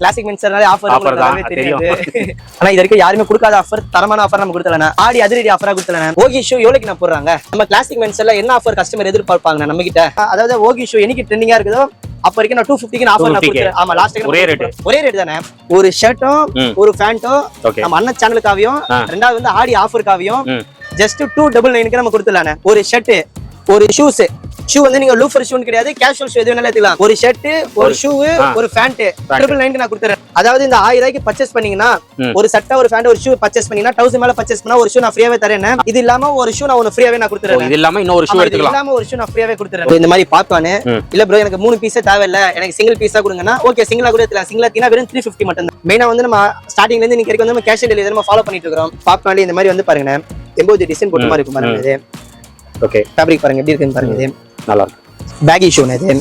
Classic மென்ஸ்னாலே offer தெரியாது. ஆனா இது வரைக்கும் யாருமே கொடுக்காத ஆஃபர் தரமான ஆஃபர் நம்ம கொடுத்தலண்ணா ஆடி அதிரடி ஆஃபரா கொடுத்தலண்ணா ஓகி ஷூ எவ்வளவுக்கு நான் போடுறாங்க? நம்ம கிளாசிக் மென்ஸ்ல என்ன ஆஃபர் கஸ்டமர் எதிர்பார்ப்பாங்க நம்ம கிட்ட அதாவது ஓகி ஷூ என்னைக்கு ட்ரெண்டிங்கா இருக்குதோ அப்ப வரைக்கும் நான் டூ ஃபிஃப்டிக்கு ஆஃபர் நான் 250 க்கு. கொடுத்துறேன். ஆமா லாஸ்ட் ஒரே rate. ஒரே ரேட் தானே? ஒரு ஷர்ட்டும். ஒரு பேண்ட்டும் ஓகே நம்ம அண்ணன் சேனலுக்காவையும். ரெண்டாவது வந்து ஆடி ஆஃபருக்காவையும். ஜஸ்ட் டூ டபுள் நைனுக்கு நம்ம கொடுத்துடலாண்ணே. ஒரு ஷர்ட் ஒரு ஷூஸ் ஷூ வந்து நீங்க லூஃபர் ஷூன்னு கிடையாது கேஷுவல் ஷூ எது வேணாலும் எடுத்துக்கலாம். ஒரு ஷர்ட் ஒரு ஷூ. ஒரு பேண்ட் ட்ரிபிள் நைனுக்கு நான் கொடுத்துறேன். அதாவது இந்த ஆயிரம் ரூபாய்க்கு பர்ச்சேஸ் பண்ணீங்கன்னா. ஒரு சட்டை ஒரு பேண்ட் ஒரு ஷூ பர்ச்சேஸ் பண்ணீங்கன்னா தௌசண்ட் மேல பர்ச்சேஸ் பண்ணா ஒரு ஷூ நான் ஃப்ரீயாவே தரேன். இது இல்லாம ஒரு ஷூ நான் ஒன்னு ஃப்ரீயாவே நான் கொடுத்துறேன். இது இல்லாம இன்னொரு ஷூ எடுத்துக்கலாம். இல்லாம ஒரு ஷூ நான் ஃப்ரீயாவே கொடுத்துறேன். இந்த மாதிரி பாப்பானு. இல்ல ப்ரோ எனக்கு மூணு பீஸே தேவையில்ல. எனக்கு சிங்கிள் பீஸா கொடுங்கன்னா ஓகே சிங்கிளா கூட எடுத்துக்கலாம். சிங்கிளா எடுத்தீங்கன்னா வெறும் த்ரீ ஃபிஃப்டி மட்டும் தான் மெயினா வந்து நம்ம ஸ்டார்டிங்ல இருந்து நீங்க வந்து நம்ம கேஷ் டெலிவரி நம்ம ஃபாலோ பண்ணிட்டு இருக்கோம் பாப்கார்ன்ல இந்த மாதிரி வந்து பாருங்க. எம்போது டிசைன் போட்ட மாதிரி இருக்கும் பாருங்க. இது. ஓகே ஃபேப்ரிக் பாருங்க எப்படி இருக்குன்னு பாருங்க. இது. நல்லா இருக்கு பேகி ஷூ இது.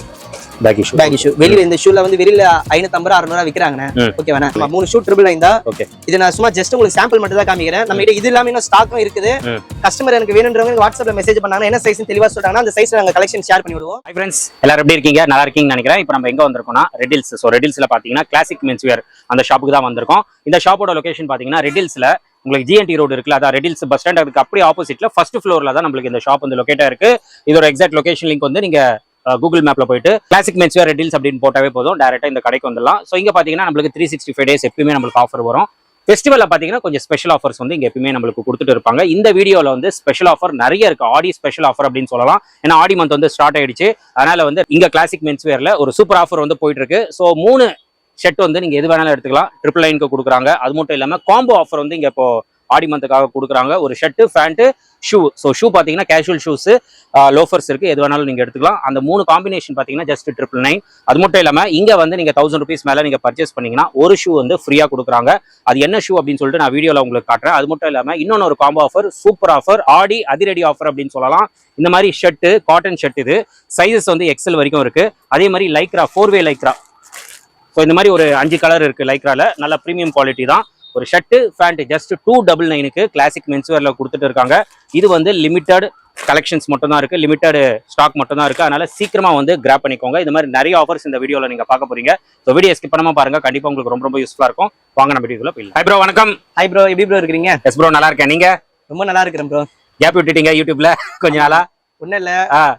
பேக்கி ஷூ பேகி ஷூ வெளியில இந்த ஷூல வந்து வெளியில ஐநூத்தம்பது ரூபா அறுநூறு விற்கிறாங்க ம். ஓகே வேணா நம்ம மூணு ஷூ ட்ரிபிள் நைன் தான். ஓகே இது நான் சும்மா ஜஸ்ட் உங்களுக்கு சாம்பிள் மட்டும் தான் காமிக்கிறேன். நம்ம கிட்ட இது இல்லாம இன்னும் ஸ்டாக்கும் இருக்குது. கஸ்டமர் எனக்கு வேணுன்றவங்க வாட்ஸ்அப்ல மெசேஜ் பண்ணாங்கன்னா என்ன சைஸ் தெளிவா சொல்றாங்கன்னா அந்த சைஸ் நாங்க கலெக்ஷன் ஷேர் பண்ணி விடுவோம். ஃப்ரெண்ட்ஸ் எல்லாரும் எப்படி இருக்கீங்க? நல்லா இருக்கீங்கன்னு நினைக்கிறேன். இப்போ நம்ம எங்க வந்திருக்கோம்னா ரெட்டில்ஸ் ஸோ ரெட்டில்ஸ்ல பாத்தீங்கன்னா கிளாசிக் மென்ஸ் வேர் அந்த ஷாப்புக்கு தான் வந்திருக்கோம். இந்த ஷாப்போட லொகேஷன் பாத்தீங்கன்னா ரெட்டில்ஸ்ல உங்களுக்கு ஜிஎன்டி ரோடு இருக்குல்ல அதான் ரெடில்ஸ் பஸ் ஸ்டாண்ட் அதுக்கு அப்படியே ஆப்போசிட்ல ஃபர்ஸ்ட் ஃப்ளோர்ல தான் நம்மளுக்கு இந்த ஷாப் வந்து லொக்கேட்டாக இருக்கு. இதோட எக்ஸாக்ட் லொகேஷன் லிங்க் வந்து நீங்க கூகுள் மேப்ல போயிட்டு கிளாசிக் மென்ஸ் வேர் ரெட்டில்ஸ் அப்படின்னு போட்டாவே போதும். டேரக்டா இந்த கடைக்கு வந்துடலாம். ஸோ இங்க பாத்தீங்கன்னா நம்மளுக்கு த்ரீ சிக்ஸ்டி ஃபைவ் டேஸ் எப்பயுமே நம்மளுக்கு ஆஃபர் வரும். ஃபெஸ்டிவலில் பார்த்தீங்கன்னா கொஞ்சம் ஸ்பெஷல் ஆஃபர்ஸ் வந்து இங்கே எப்பயுமே நம்மளுக்கு கொடுத்துட்டு இருப்பாங்க. இந்த வீடியோவில் வந்து ஸ்பெஷல் ஆஃபர் நிறைய இருக்குது ஆடி ஸ்பெஷல் ஆஃபர் அப்படின்னு சொல்லலாம். ஏன்னா ஆடி மந்த் வந்து ஸ்டார்ட் ஆயிடுச்சு. அதனால் வந்து இங்கே கிளாசிக் மென்ஸ் வேர்ல ஒரு சூப்பர் ஆஃபர் வந்து போயிட்டு இருக்கு. ஸோ மூணு ஷர்ட் வந்து நீங்கள் எது வேணாலும் எடுத்துக்கலாம். ட்ரிபிள் லைனுக்கு கொடுக்குறாங்க. அது மட்டும் இல்லாமல் காம்போ ஆஃபர் வந்து இங்கே இப்போ ஆடி மந்த்துக்காக கொடுக்குறாங்க. ஒரு shirt pant shoe so shoe பார்த்தீங்கன்னா கேஷுவல் ஷூஸு லோஃபர்ஸ் இருக்குது எது வேணாலும் நீங்கள் எடுத்துக்கலாம். அந்த மூணு காம்பினேஷன் பார்த்தீங்கன்னா ஜஸ்ட் ட்ரிபிள் நைன் அது மட்டும் இல்லாமல் இங்கே வந்து நீங்கள் தௌசண்ட் ருபீஸ் மேலே நீங்கள் பர்ச்சேஸ் பண்ணிங்கன்னா ஒரு ஷூ வந்து ஃப்ரீயாக கொடுக்குறாங்க. அது என்ன ஷூ அப்படின்னு சொல்லிட்டு நான் வீடியோவில் உங்களுக்கு காட்டுறேன். அது மட்டும் இல்லாமல் இன்னொன்று ஒரு காம்போ ஆஃபர் சூப்பர் ஆஃபர் ஆடி அதிரடி ஆஃபர் அப்படின்னு சொல்லலாம். இந்த மாதிரி ஷர்ட்டு காட்டன் ஷர்ட் இது. சைஸஸ் வந்து எக்ஸல் வரைக்கும் இருக்குது அதே மாதிரி Lycra four way Lycra so இந்த மாதிரி ஒரு அஞ்சு கலர் இருக்கு லைக்ரால நல்ல ப்ரீமியம் குவாலிட்டி தான். ஒரு shirt pant just two double நைனுக்கு கிளாசிக் மென்ஸ்வேர்ல கொடுத்துட்டு இருக்காங்க. இது வந்து லிமிட்டட் கலெக்ஷன்ஸ் மட்டும் தான் இருக்கு. லிமிட்டட் ஸ்டாக் மட்டும் தான் இருக்கு. அதனால சீக்கிரமா வந்து கிராப் பண்ணிக்கோங்க. இந்த மாதிரி நிறைய ஆஃபர்ஸ் இந்த வீடியோல நீங்க பார்க்க போறீங்க. ஸோ வீடியோ ஸ்கிப் பண்ணாம பாருங்க. கண்டிப்பா உங்களுக்கு ரொம்ப ரொம்ப யூஸ்ஃபுல்லா இருக்கும். வாங்க நம்ம வீடியோக்குள்ள போயிடலாம். ஹை ப்ரோ வணக்கம். ஹை ப்ரோ எப்படி ப்ரோ இருக்கிறீங்க? எஸ் ப்ரோ நல்லா இருக்கேன். நீங்க? ரொம்ப நல்லா இருக்கிறேன் ப்ரோ கேப் விட்டுட்டீங்க யூடியூப்ல கொஞ்ச நாளா. ஒண்ணும் இல்ல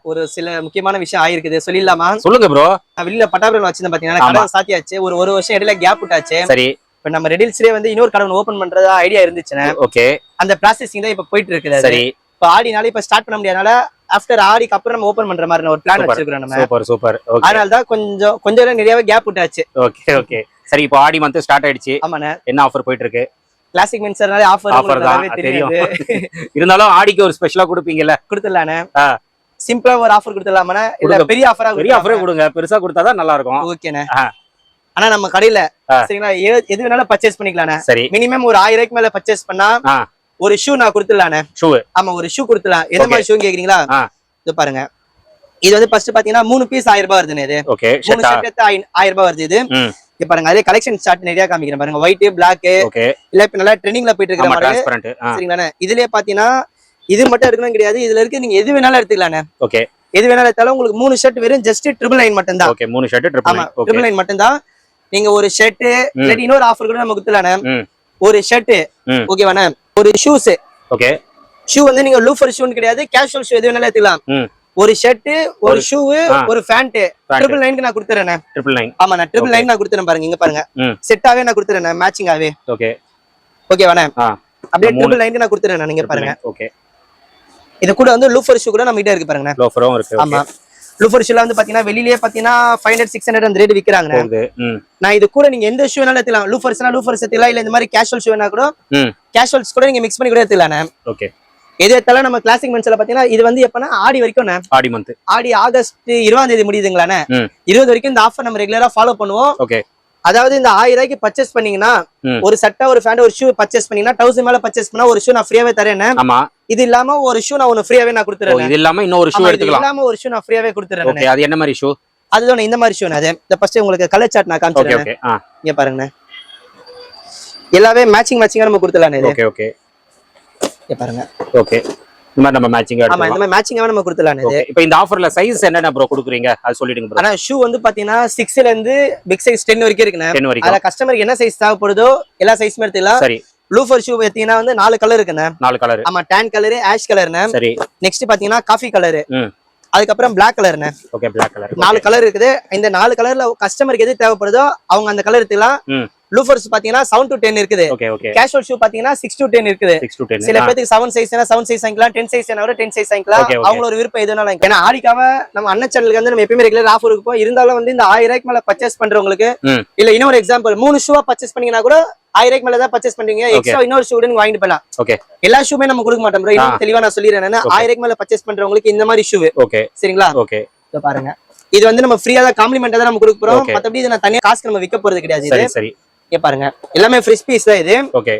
ஒரு சில முக்கியமான விஷயம் ஆயிருக்குது. சொல்லிடலாமா? சொல்லுங்க ப்ரோ வெளியில பட்டாபுரம் வச்சிருந்தேன் பாத்தீங்கன்னா ஆமா. கடை சாத்தியாச்சு. ஒரு ஒரு வருஷம் இடையில கேப் விட்டாச்சு. சரி. இப்ப நம்ம ரெடில்ஸ்லயே வந்து இன்னொரு கடை ஓபன் பண்றதா ஐடியா இருந்துச்சுன்னா ஓகே. அந்த ப்ராசஸிங் தான் இப்ப போயிட்டு இருக்குது. சரி. இப்ப ஆடினால இப்ப ஸ்டார்ட் பண்ண முடியாதனால ஆஃப்டர் ஆடிக்கு அப்புறம் நம்ம ஓபன் பண்ற மாதிரி ஒரு பிளான். வச்சிருக்கோம் நம்ம. Super super. ஓகே. அதனால தான் கொஞ்சம் கொஞ்சம் நிறையவே கேப் விட்டாச்சு. Okay okay. சரி இப்போ ஆடி மந்த் ஸ்டார்ட் ஆயிடுச்சு. ஆமாண்ணே. என்ன ஆஃபர் போயிட்டு இருக்கு கிளாசிக் மென்சர்னாலே ஆஃபர் Offer தான், தெரியாது. இருந்தாலும் ஆடிக்கு ஒரு ஸ்பெஷலா கொடுப்பீங்கல்ல? கொடுத்துடலானே. சிம்பிளா ஒரு ஆஃபர் கொடுத்துடலாமாண்ணே? இல்ல. பெரிய ஆஃபரா பெரிய ஆஃபரே கொடுங்க. பெருசா கொடுத்தாதான் நல்லா இருக்கும் ஓகேண்ணே. ஆனா நம்ம கடையில. சரிங்களா எது வேணாலும் பர்ச்சேஸ் பண்ணிக்கலாண்ணே. சரி. மினிமம் ஒரு ஆயிரம் ரூபாய்க்கு மேல பர்ச்சேஸ் பண்ணா. ஒரு ஷூ நான் கொடுத்துடலாண்ணே. ஷூ ஆமா ஒரு ஷூ கொடுத்துடலாம். எந்த. மாதிரி ஷூ கேக்குறீங்களா. இது பாருங்க. இது வந்து ஃபர்ஸ்ட் பாத்தீங்கன்னா மூணு பீஸ் ஆயிரம் ரூபாய் வருதுண்ணே இது. மூணு ஆயிரம் ரூபாய் வருது இது. இங்க பாருங்க அதே கலெக்ஷன் சார்ட் நிறைய காமிக்கிறேன் பாருங்க. ஒயிட் பிளாக் இல்ல இப்ப நல்லா ட்ரெண்டிங்ல போயிட்டு இருக்கிற மாதிரி. இதுலயே பாத்தீங்கன்னா இது மட்டும் இருக்கணும் கிடையாது. இதுல இருக்கு நீங்க எது வேணாலும் எடுத்துக்கலாண்ணே. ஓகே எது வேணாலும் எடுத்தாலும் உங்களுக்கு மூணு ஷர்ட் வெறும் ஜஸ்ட் ட்ரிபிள் நைன் மட்டும் தான் ஓகே மூணு ஷர்ட் ட்ரிபிள் ஆமா ஓகே ட்ரிபிள் நைன் மட்டும் தான் நீங்க ஒரு ஷர்ட் இல்லாட்டி இன்னொரு ஆஃபர் கூட நம்ம கொடுத்துலானே ம். ஒரு ஷர்ட். ஓகேவாண்ணே ஒரு ஷூஸ் ஓகே ஷூ வந்து நீங்க லூஃபர் ஷூன்னு கிடையாது. கேஷுவல் ஷூ எது வேணாலும் எடுத்துக்கலாம். ஒரு ஷர்ட் ஒரு ஷூ. ஒரு பேண்ட் ட்ரிபிள் நைனுக்கு நான் கொடுத்துறேன். ட்ரிபிள் நைன் ஆமா நான் ட்ரிபிள். நைன் நான் கொடுத்துறேன் பாருங்க இங்க பாருங்க. செட்டாவே நான் கொடுத்துறேன் மேட்சிங்காவே ஓகே ஓகேவாண்ணே அப்படியே. ட்ரிபிள் நைனுக்கு நான் கொடுத்துறேன் நீங்க பாருங்க. ஓகே இது கூட வந்து லூஃபர் ஷூ கூட நம்ம கிட்ட இருக்கு பாருங்க லோஃபரும் இருக்கு ஆமா. லூஃபர் ஷூல வந்து பாத்தீங்கன்னா வெளியிலேயே பாத்தீங்கன்னா ஃபைவ் ஹண்ட்ரட் சிக்ஸ் ஹண்ட்ரட் அந்த ரேட் ம். நான் இது கூட நீங்க எந்த ஷூ வேணாலும் எடுத்துக்கலாம். லூஃபர்ஸ்னா லூஃபர்ஸ் எடுத்துக்கலாம் இல்ல இந்த மாதிரி கேஷுவல் ஷூ வேணா கூட கேஷுவல்ஸ் கூட நீங்க மிக்ஸ் பண்ணி கூட எடுத்துக்கலாம் ஓகே எது எடுத்தாலும் நம்ம கிளாசிக் மென்ஸ்ல பாத்தீங்கன்னா இது வந்து எப்பனா ஆடி வரைக்கும் ஆடி மந்த் ஆடி ஆகஸ்ட் இருபதாம் தேதி முடியுதுங்களாண்ணே. இருபது வரைக்கும் இந்த ஆஃபர் நம்ம ரெகுலரா ஃபாலோ பண்ணுவோம். ஓகே. அதாவது இந்த ஆயிரம் ரூபாய்க்கு பர்ச்சேஸ் பண்ணீங்கன்னா. ஒரு சட்டை ஒரு பேண்ட் ஒரு ஷூ பர்ச்சேஸ் பண்ணீங்கன்னா தௌசண்ட் மேல பர்ச்சேஸ் பண்ணா ஒரு ஷூ நான் ஃப்ரீயாவே தரேன் இது இல்லாம ஒரு ஷூ நான் ஒன்னு ஃப்ரீயாவே நான் கொடுத்துறேன் இது இல்லாம இன்னொரு ஷூ இது எடுத்துக்கலாம். இல்லாம ஒரு ஷூ நான் ஃப்ரீயாவே கொடுத்துறேன் ஓகே அது என்ன மாதிரி ஷூ அதுதான் இந்த மாதிரி ஷூ அது. இந்த ஃபர்ஸ்ட் உங்களுக்கு கலர் சார்ட் நான் ஆ. இங்க பாருங்கண்ணே. எல்லாமே மேட்சிங் மேட்சிங்கா நம்ம கொடுத்துடலாம் இது. Okay okay. பாருங்க. ஓகே இந்த மாதிரி நம்ம மேட்சிங் ஆமா இந்த மாதிரி மேட்சிங்காவே நம்ம கொடுத்துலாம் இது. இப்போ இந்த ஆஃபர்ல சைஸ் என்னென்ன ப்ரோ கொடுக்குறீங்க? அது சொல்லிடுங்க ப்ரோ ஆனா ஷூ வந்து பாத்தீங்கன்னா சிக்ஸ்ல இருந்து பிக் சைஸ் டென் வரைக்கும் இருக்குண்ணே. வரைக்கும். அதுல கஸ்டமருக்கு என்ன சைஸ் தேவைப்படுதோ எல்லா சைஸுமே எடுத்துக்கலாம். சரி. லூஃபர் ஷூ பார்த்தீங்கன்னா வந்து நாலு கலர் இருக்குண்ணே. நாலு கலர் ஆமா டேன் கலரு ஆஷ் கலர்ண்ணே சரி. நெக்ஸ்ட் பாத்தீங்கன்னா காஃபி கலரு அதுக்கப்புறம் பிளாக் கலர்ண்ணே ஓகே பிளாக் கலர் நாலு கலர் இருக்குது. இந்த நாலு கலர்ல கஸ்டமருக்கு எது தேவைப்படுதோ அவங்க அந்த கலர் எடுத்துக்கலாம். லூஃபர்ஸ் பாத்தீங்கன்னா செவன் டு டென் இருக்குது. கேஷுவல் ஷூ பாத்தீங்கன்னா சிக்ஸ் டு டென் இருக்குது. சில பேருக்கு செவன் சைஸ் செவன் சைஸ் வாங்கிக்கலாம் டென் சைஸ் என்ன டென் சைஸ் வாங்கிக்கலாம். அவங்களோட விருப்பம் வாங்கிக்கலாம். ஏன்னா ஆடிக்காம நம்ம அண்ணன் சேனலுக்கு வந்து நம்ம எப்பயுமே ரெகுலர் ஆஃபர் இருக்கும் இருந்தாலும் வந்து இந்த ஆயிரம் ரூபாய்க்கு மேல பர்ச்சேஸ் பண்றவங்களுக்கு இல்ல இன்னொரு எக்ஸாம்பிள் மூணு ஷூவா பர்ச்சேஸ் பண்ணீங்கன்னா கூட ஆயிரம் ரூபாய்க்கு மேல தான் பர்ச்சேஸ் பண்றீங்க எக்ஸ்ட்ரா இன்னொரு ஷூ நீங்க வாங்கிட்டு போலாம் ஓகே எல்லா ஷூமே நம்ம கொடுக்க மாட்டோம் bro. இன்னும் தெளிவா நான் சொல்லிடுறேன். ஆயிரம் ரூபாய்க்கு மேல பர்ச்சேஸ் பண்றவங்களுக்கு இந்த மாதிரி ஷூ ஓகே சரிங்களா? ஓகே பாருங்க. இது வந்து நம்ம ஃப்ரீயா தான் காம்ப்ளிமெண்டா தான் நம்ம கொடுக்க போறோம். மத்தபடி இதை நான் தனியா காசுக்கு நம்ம விற்க போறது கிடையாது. சரி. இங்க பாருங்க. எல்லாமே ஃப்ரெஷ் பீஸ் தான் இது. ஓகே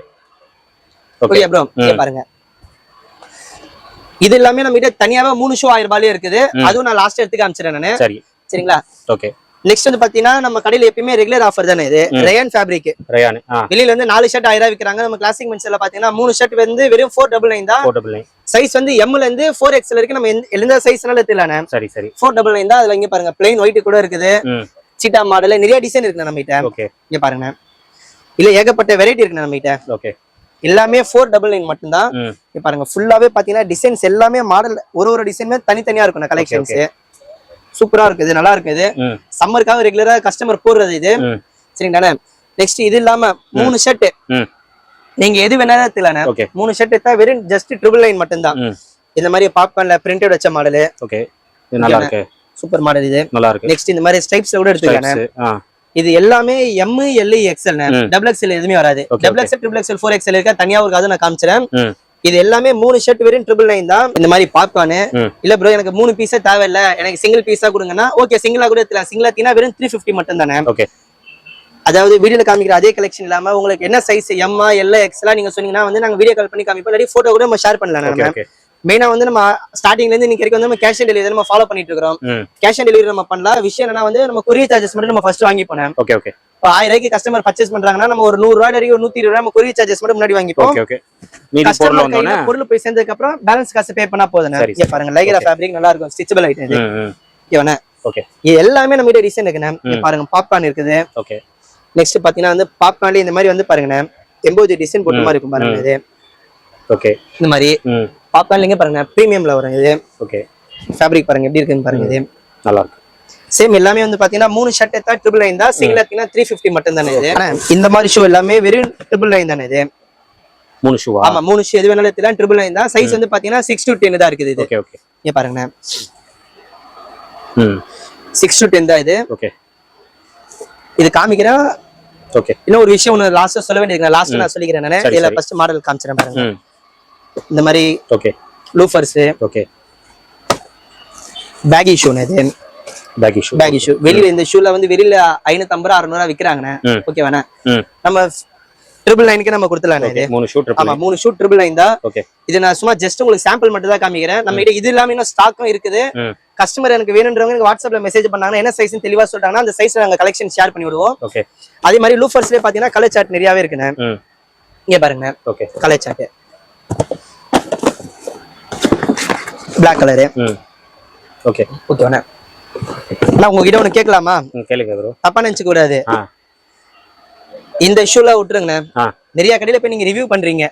ஓகே ப்ரோ இங்க. பாருங்க. இது எல்லாமே நம்ம கிட்ட தனியாவே மூணு ஷோ ஆயிரம் ரூபாயிலே இருக்குது. அதுவும் நான் லாஸ்ட் எடுத்து காமிச்சிடறேன் நானு. சரி. சரிங்களா? ஓகே நெக்ஸ்ட் வந்து பாத்தீங்கன்னா நம்ம கடையில எப்பயுமே ரெகுலர் ஆஃபர் தானே இது. ரயான் ஃபேப்ரிக் ரயான் வெளியில வந்து நாலு ஷர்ட் ஆயிரம் ரூபாய் விற்கிறாங்க நம்ம கிளாசிக் மென்ஸ்ல பாத்தீங்கன்னா மூணு ஷர்ட் வந்து வெறும் ஃபோர் டபுள் நைன் தான். சைஸ் வந்து எம்ல இருந்து ஃபோர் எக்ஸ்எல் வரைக்கும் நம்ம எந்த- சைஸ்னால எடுத்துலாம் சரி சரி. ஃபோர் டபுள் நைன் தான். அதுல இங்க பாருங்க பிளைன் ஒயிட் கூட இருக்குது. சீட்டா மாடல் நிறைய டிசைன் இருக்கு நம்ம கிட்ட ஓகே இங்க பாருங்க. இல்ல ஏகப்பட்ட வெரைட்டி இருக்கு நம்ம கிட்ட ஓகே எல்லாமே ஃபோர் டபுள் நைன் மட்டும்தான். பாருங்க ஃபுல்லாவே பாத்தீங்கன்னா டிசைன்ஸ் எல்லாமே மாடல் ஒரு ஒரு டிசைனுமே தனித்தனியா இருக்கும் கலெக்ஷன்ஸ் சூப்பரா இருக்குது நல்லா இருக்குது. சம்மருக்காக ரெகுலரா கஸ்டமர் போடுறது இது. ம். சரிங்கண்ணா நெக்ஸ்ட் இது இல்லாம மூணு ஷர்ட் நீங்க எது வேணாலும் எடுத்துக்கலாண்ணே. மூணு ஷர்ட் எடுத்தா வெறும் ஜஸ்ட் ட்ரிபிள் லைன் மட்டும்தான். இந்த மாதிரி பாப்கார்ன்ல பிரிண்டட் வச்ச மாடல் ஓகே இது நல்லா இருக்கு. சூப்பர் மாடல் இது. நல்லா இருக்கு. நெக்ஸ்ட் இந்த மாதிரி ஸ்டைப்ஸ் கூட ஆ. இது எல்லாமே M L XL. Double XL எதுவுமே வராது. Double XL triple XL four XL இருக்கா? தனியா ஒரு நான் காமிச்சிடறேன் ம். இது எல்லாமே மூணு ஷர்ட் வெறும் ட்ரிபிள் நைன் தான். இந்த மாதிரி பாப்கார்னு இல்ல ப்ரோ எனக்கு மூணு பீஸே தேவையில்ல. எனக்கு சிங்கிள் பீஸா கொடுங்கன்னா ஓகே சிங்கிளா கூட எடுத்துலாம் சிங்கிளா தீனா வெறும் த்ரீ ஃபிஃப்டி மட்டும் தானே. ஓகே அதாவது வீடியோல காமிக்கிற அதே கலெக்ஷன் இல்லாம உங்களுக்கு என்ன சைஸ் எம்மா எல்ல எக்ஸ்லாம் நீங்க சொன்னீங்கன்னா வந்து நாங்க வீடியோ கால் பண்ணி காமிப்போம். இல்லாட்டி போட்டோ கூட நம்ம ஷேர் பண்ணலாம் நம்ம. மெயினா வந்து நம்ம ஸ்டார்டிங்ல இருந்து இன்னைக்கு வரைக்கும் வந்து நம்ம கேஷ் ஆன் டெலிவரி நம்ம ஃபாலோ பண்ணிட்டு இருக்கோம் கேஷ் ஆன் டெலிவரி நம்ம பண்ணலாம் விஷயம் என்னன்னா வந்து நம்ம கொரியர் சார்ஜஸ் மட்டும் நம்ம ஃபர்ஸ்ட் வாங்கி போனோம் ஓகே ஓகே இப்போ ஆயிரம் ரூபாய்க்கு கஸ்டமர் பர்ச்சேஸ் பண்றாங்கன்னா நம்ம ஒரு நூறு ரூபாய் வரைக்கும் ஒரு நூத்தி இருபது ரூபாய் நம்ம கொரியர் சார்ஜஸ் மட்டும் முன்னாடி வாங்கிப்போம். ஓகே ஓகே மீதி பொருள் போய் சேர்ந்ததுக்கு அப்புறம் பேலன்ஸ் காசு பே பண்ணா போதும் இங்க பாருங்க லைகரா ஃபேப்ரிக் நல்லா இருக்கும். ஸ்டிச்சபிள் ஐட்டம் இது. ஓகேவாண்ணே ஓகே இது எல்லாமே நம்ம கிட்ட டிசைன் இருக்குண்ணே. பாருங்க பாப்கார்ன் இருக்குது. ஓகே நெக்ஸ்ட் பாத்தீங்கன்னா வந்து பாப்கார்ன்ல இந்த மாதிரி வந்து பாருங்கண்ணே. எம்போது டிசைன் போட்ட மாதிரி இருக்கும் பாருங்க இது. ஓகே இந்த மாதிரி. ம் பாப்கார்ன்ல இங்க பாருங்க. பிரீமியம்ல வரும் இது. ஓகே ஃபேப்ரிக் பாருங்க எப்படி இருக்குன்னு பாருங்க இது. நல்லா இருக்கு. சேம் எல்லாமே வந்து பாத்தீங்கன்னா மூணு ஷர்ட் எடுத்தா ட்ரிபிள் நைன் தான். சிங்கிள் எடுத்தீங்கன்னா த்ரீ ஃபிஃப்டி மட்டும் தானே இது இந்த மாதிரி ஷூ எல்லாமே வெறும் ட்ரிபிள் நைன் தானே இது. மூணு ஷூவா ஆமா மூணு ஷூ எது வேணாலும் எடுத்துலாம் ட்ரிபிள் நைன் தான். சைஸ் வந்து பாத்தீங்கன்னா சிக்ஸ் டு டென் தான் இருக்குது இது. ஓகே ஓகே இங்க பாருங்கண்ணே ம். சிக்ஸ் டு டென் தான் இது. ஓகே இது காமிக்கிறேன். ஓகே இன்னும் ஒரு விஷயம் ஒன்று லாஸ்டா சொல்ல வேண்டியது லாஸ்ட் நான் சொல்லிக்கிறேன் நானு. இதுல. ஃபர்ஸ்ட் மாடல் காமிச்சிடறேன் பாருங்க. இந்த மாதிரி okay loafers okay baggy shoe இது. பேக்கி ஷூ பேகி ஷூ வெளியில இந்த ஷூல வந்து வெளியில ஐநூத்தி ரூபா அறுநூறு விக்கிறாங்கண்ணே ம். ஓகேவாண்ணே ம் நம்ம ட்ரிபிள் நைனுக்கு நம்ம கொடுத்துலாம் இது. ஓகே மூணு ஷூ ஆமா மூணு ஷூ ட்ரிபிள் நைன் தான். ஓகே இது நான் சும்மா ஜஸ்ட் உங்களுக்கு சாம்பிள் மட்டும் தான் காமிக்கிறேன். நம்ம கிட்ட இது இல்லாம இன்னும் ஸ்டாக்கும் இருக்குது. கஸ்டமர் எனக்கு வேணுன்றவங்க எனக்கு வாட்ஸ்அப்ல மெசேஜ் பண்ணாங்கன்னா என்ன சைஸ் தெளிவா சொல்லிட்டாங்கன்னா அந்த சைஸ்ல நாங்க கலெக்ஷன் ஷேர் பண்ணி விடுவோம். ஓகே அதே மாதிரி லூஃபர்ஸ்லயே பாத்தீங்கன்னா கலர் சார்ட் நிறையவே இருக்குண்ணே. இங்க பாருங்க. Okay colour chart black colour okay ஓகேவாண்ணே நான் உங்ககிட்ட ஒண்ணு கேட்கலாமா? கேளுங்க ப்ரோ தப்பா நினைச்சுக்க கூடாது இந்த ஷூல விட்டுருங்கண்ணே. நிறைய கடையில போய் நீங்க ரிவ்யூ பண்றீங்க.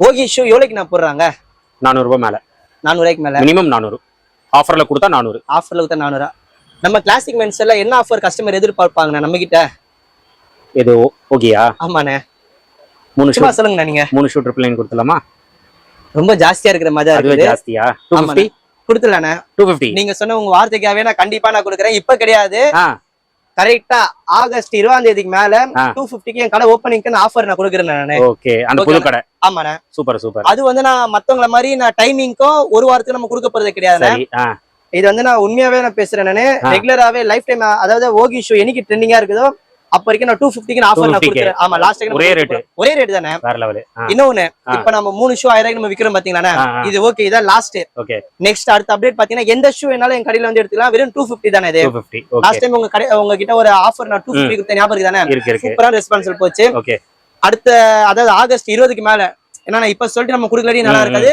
ஓகி ஷூ எவ்வளோக்கு நான் போடுறாங்க? நானூறுபா மேலே. நானூறு ரூபாய்க்கு மேல? மினிமம் நானூறு. ஆஃபரில் கொடுத்தா நானூறு. ஆஃபர்ல கொடுத்தா நானூறா? நம்ம கிளாசிக் மென்ஸ் எல்லாம் என்ன ஆஃபர் கஸ்டமர் எதிர்பார்ப்பாங்கண்ணா நம்ம கிட்ட? இது ஓ- ஓகேயா ஆமாண்ணே. மூணு சொல்லுங்கண்ணா நீங்க. மூணு ஷூ ட்ரிபிள் நைன் கொடுத்துலாமா ரொம்ப ஜாஸ்தியா இருக்கிற மாதிரி தான் இருக்குது. ஜாஸ்தியா? டூ. ஃபிஃப்டி கொடுத்துலாண்ணே டூ ஃபிஃப்டி நீங்க சொன்ன உங்க வார்த்தைக்காகவே நான் கண்டிப்பா நான் கொடுக்குறேன். இப்ப கிடையாது. கரெக்டா ஆகஸ்ட் இருபதாம் தேதிக்கு மேல. டூ பிப்டிக்கு என் கடை ஓப்பனிங்க்கு ஆஃபர் நான் கொடுக்குறேன் நானு. ஓகே. அந்த புது கடை. ஆமாண்ணே. Super super. அது வந்து நான் மத்தவங்கள மாதிரி நான் டைமிங்க்கும் ஒரு வாரத்துக்கு நம்ம கொடுக்க போறது கிடையாது இது வந்து நான் உண்மையாவே நான் பேசுறேன் நானு. ரெகுலராவே லைஃப் டைம் அதாவது ஓகி ஷோ என்னைக்கு ட்ரெண்டிங்கா இருக்குதோ அப்ப வரைக்கும் நான் டூ பிப்டிக்கு ஆஃபர் நான் 250 கொடுக்குறேன் ஆமா லாஸ்ட் ஒரே rate. ஒரே ரேட் தானே? வேற லெவலு ஆ. இன்னொன்னு. இப்ப நம்ம மூணு ஷூ ஆயிரம் நம்ம விக்கிறோம் ஆ. இது ஓகே இதான் லாஸ்ட் ஓகே நெக்ஸ்ட் அடுத்த அப்டேட் பாத்தீங்கன்னா எந்த ஷூ வேணாலும் என் கடையில வந்து எடுத்துக்கலாம். வெறும் டூ பிப்டி தானே இது? ஃபிஃப்டி லாஸ்ட் டைம் உங்க கடை உங்ககிட்ட ஒரு ஆஃபர் நான் டூ பிப்டி கொடுத்த ஞாபகம் தானே சூப்பரான ரெஸ்பான்சிபிள் போச்சு. ஓகே அடுத்த அதாவது ஆகஸ்ட் இருபதுக்கு மேல. ஏன்னா நான் இப்ப சொல்லிட்டு நம்ம கொடுக்கலடி நல்லா இருக்காது.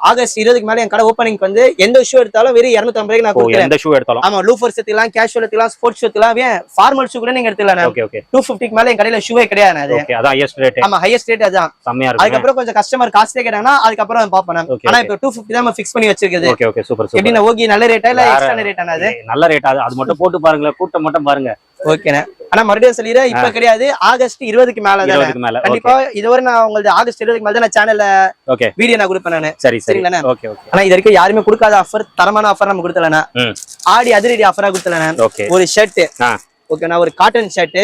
ஆகஸ்ட் இருபதுக்கு மேல என் கடை ஓப்பனிங் வந்து எந்த ஷூ எடுத்தாலும் வெறும் இருநூத்தி ஐம்பது நான் கொடுக்குறேன் எந்த ஷூ எடுத்தாலும்? ஆமா லூஃபர்ஸ் எடுத்துக்கலாம் கேஷுவல் எடுத்துக்கலாம் ஸ்போர்ட்ஸ் எடுத்துக்கலாம். ஏன் ஃபார்மல் ஷூ கூட நீங்க எடுத்துக்கலாம். ஓகே ஓகே டூ ஃபிஃப்டிக்கு மேல என் கடையில ஷூவே கிடையாது அது. ஓகே அதான் ஹையஸ்ட் ரேட் ஆமா ஹையஸ்ட் ரேட் அதான். செம்மையா இருக்கு அதுக்கப்புறம் கொஞ்சம் கஸ்டமர் காஸ்ட்லயே கேட்டாங்கன்னா அதுக்கப்புறம் பாப்பேன் நான். Okay, ஆனா. இப்போ டூ ஃபிஃப்டி தான் ஃபிக்ஸ் பண்ணி வச்சிருக்குது. ஓகே ஓகே சூப்பர் சூப்பர் எப்படின்னா ஓகே நல்ல ரேட்டா இல்ல எக்ஸ்ட்ரா ரேட் ஆனது ஏய், நல்ல ரேட் அது அது மட்டும் போட்டு பாருங்களேன். கூட்டம் மட்டும் பாருங்க. ஓகேண்ணே ஆனா மறுபடியும் சொல்லிடுறேன். இப்ப கிடையாது. ஆகஸ்ட் இருபதுக்கு மேல இருபதுக்கு கண்டிப்பா இதுவரை நான் உங்களுக்கு ஆகஸ்ட் இருபதுக்கு மேல தான் நான் சேனல்ல ஓகே வீடியோ நான் கொடுப்பேன் நானு. சரி சரி. சரிங்களாண்ணே? ஓகே ஓகே ஆனா இது வரைக்கும் யாருமே கொடுக்காத ஆஃபர் தரமான ஆஃபர் நம்ம கொடுத்தலண்ணா ம். ஆடி அதிரடி ஆஃபரா கொடுத்தலண்ணே ஓகே ஒரு ஷர்ட் ஓகேண்ணா ஒரு காட்டன் ஷர்ட்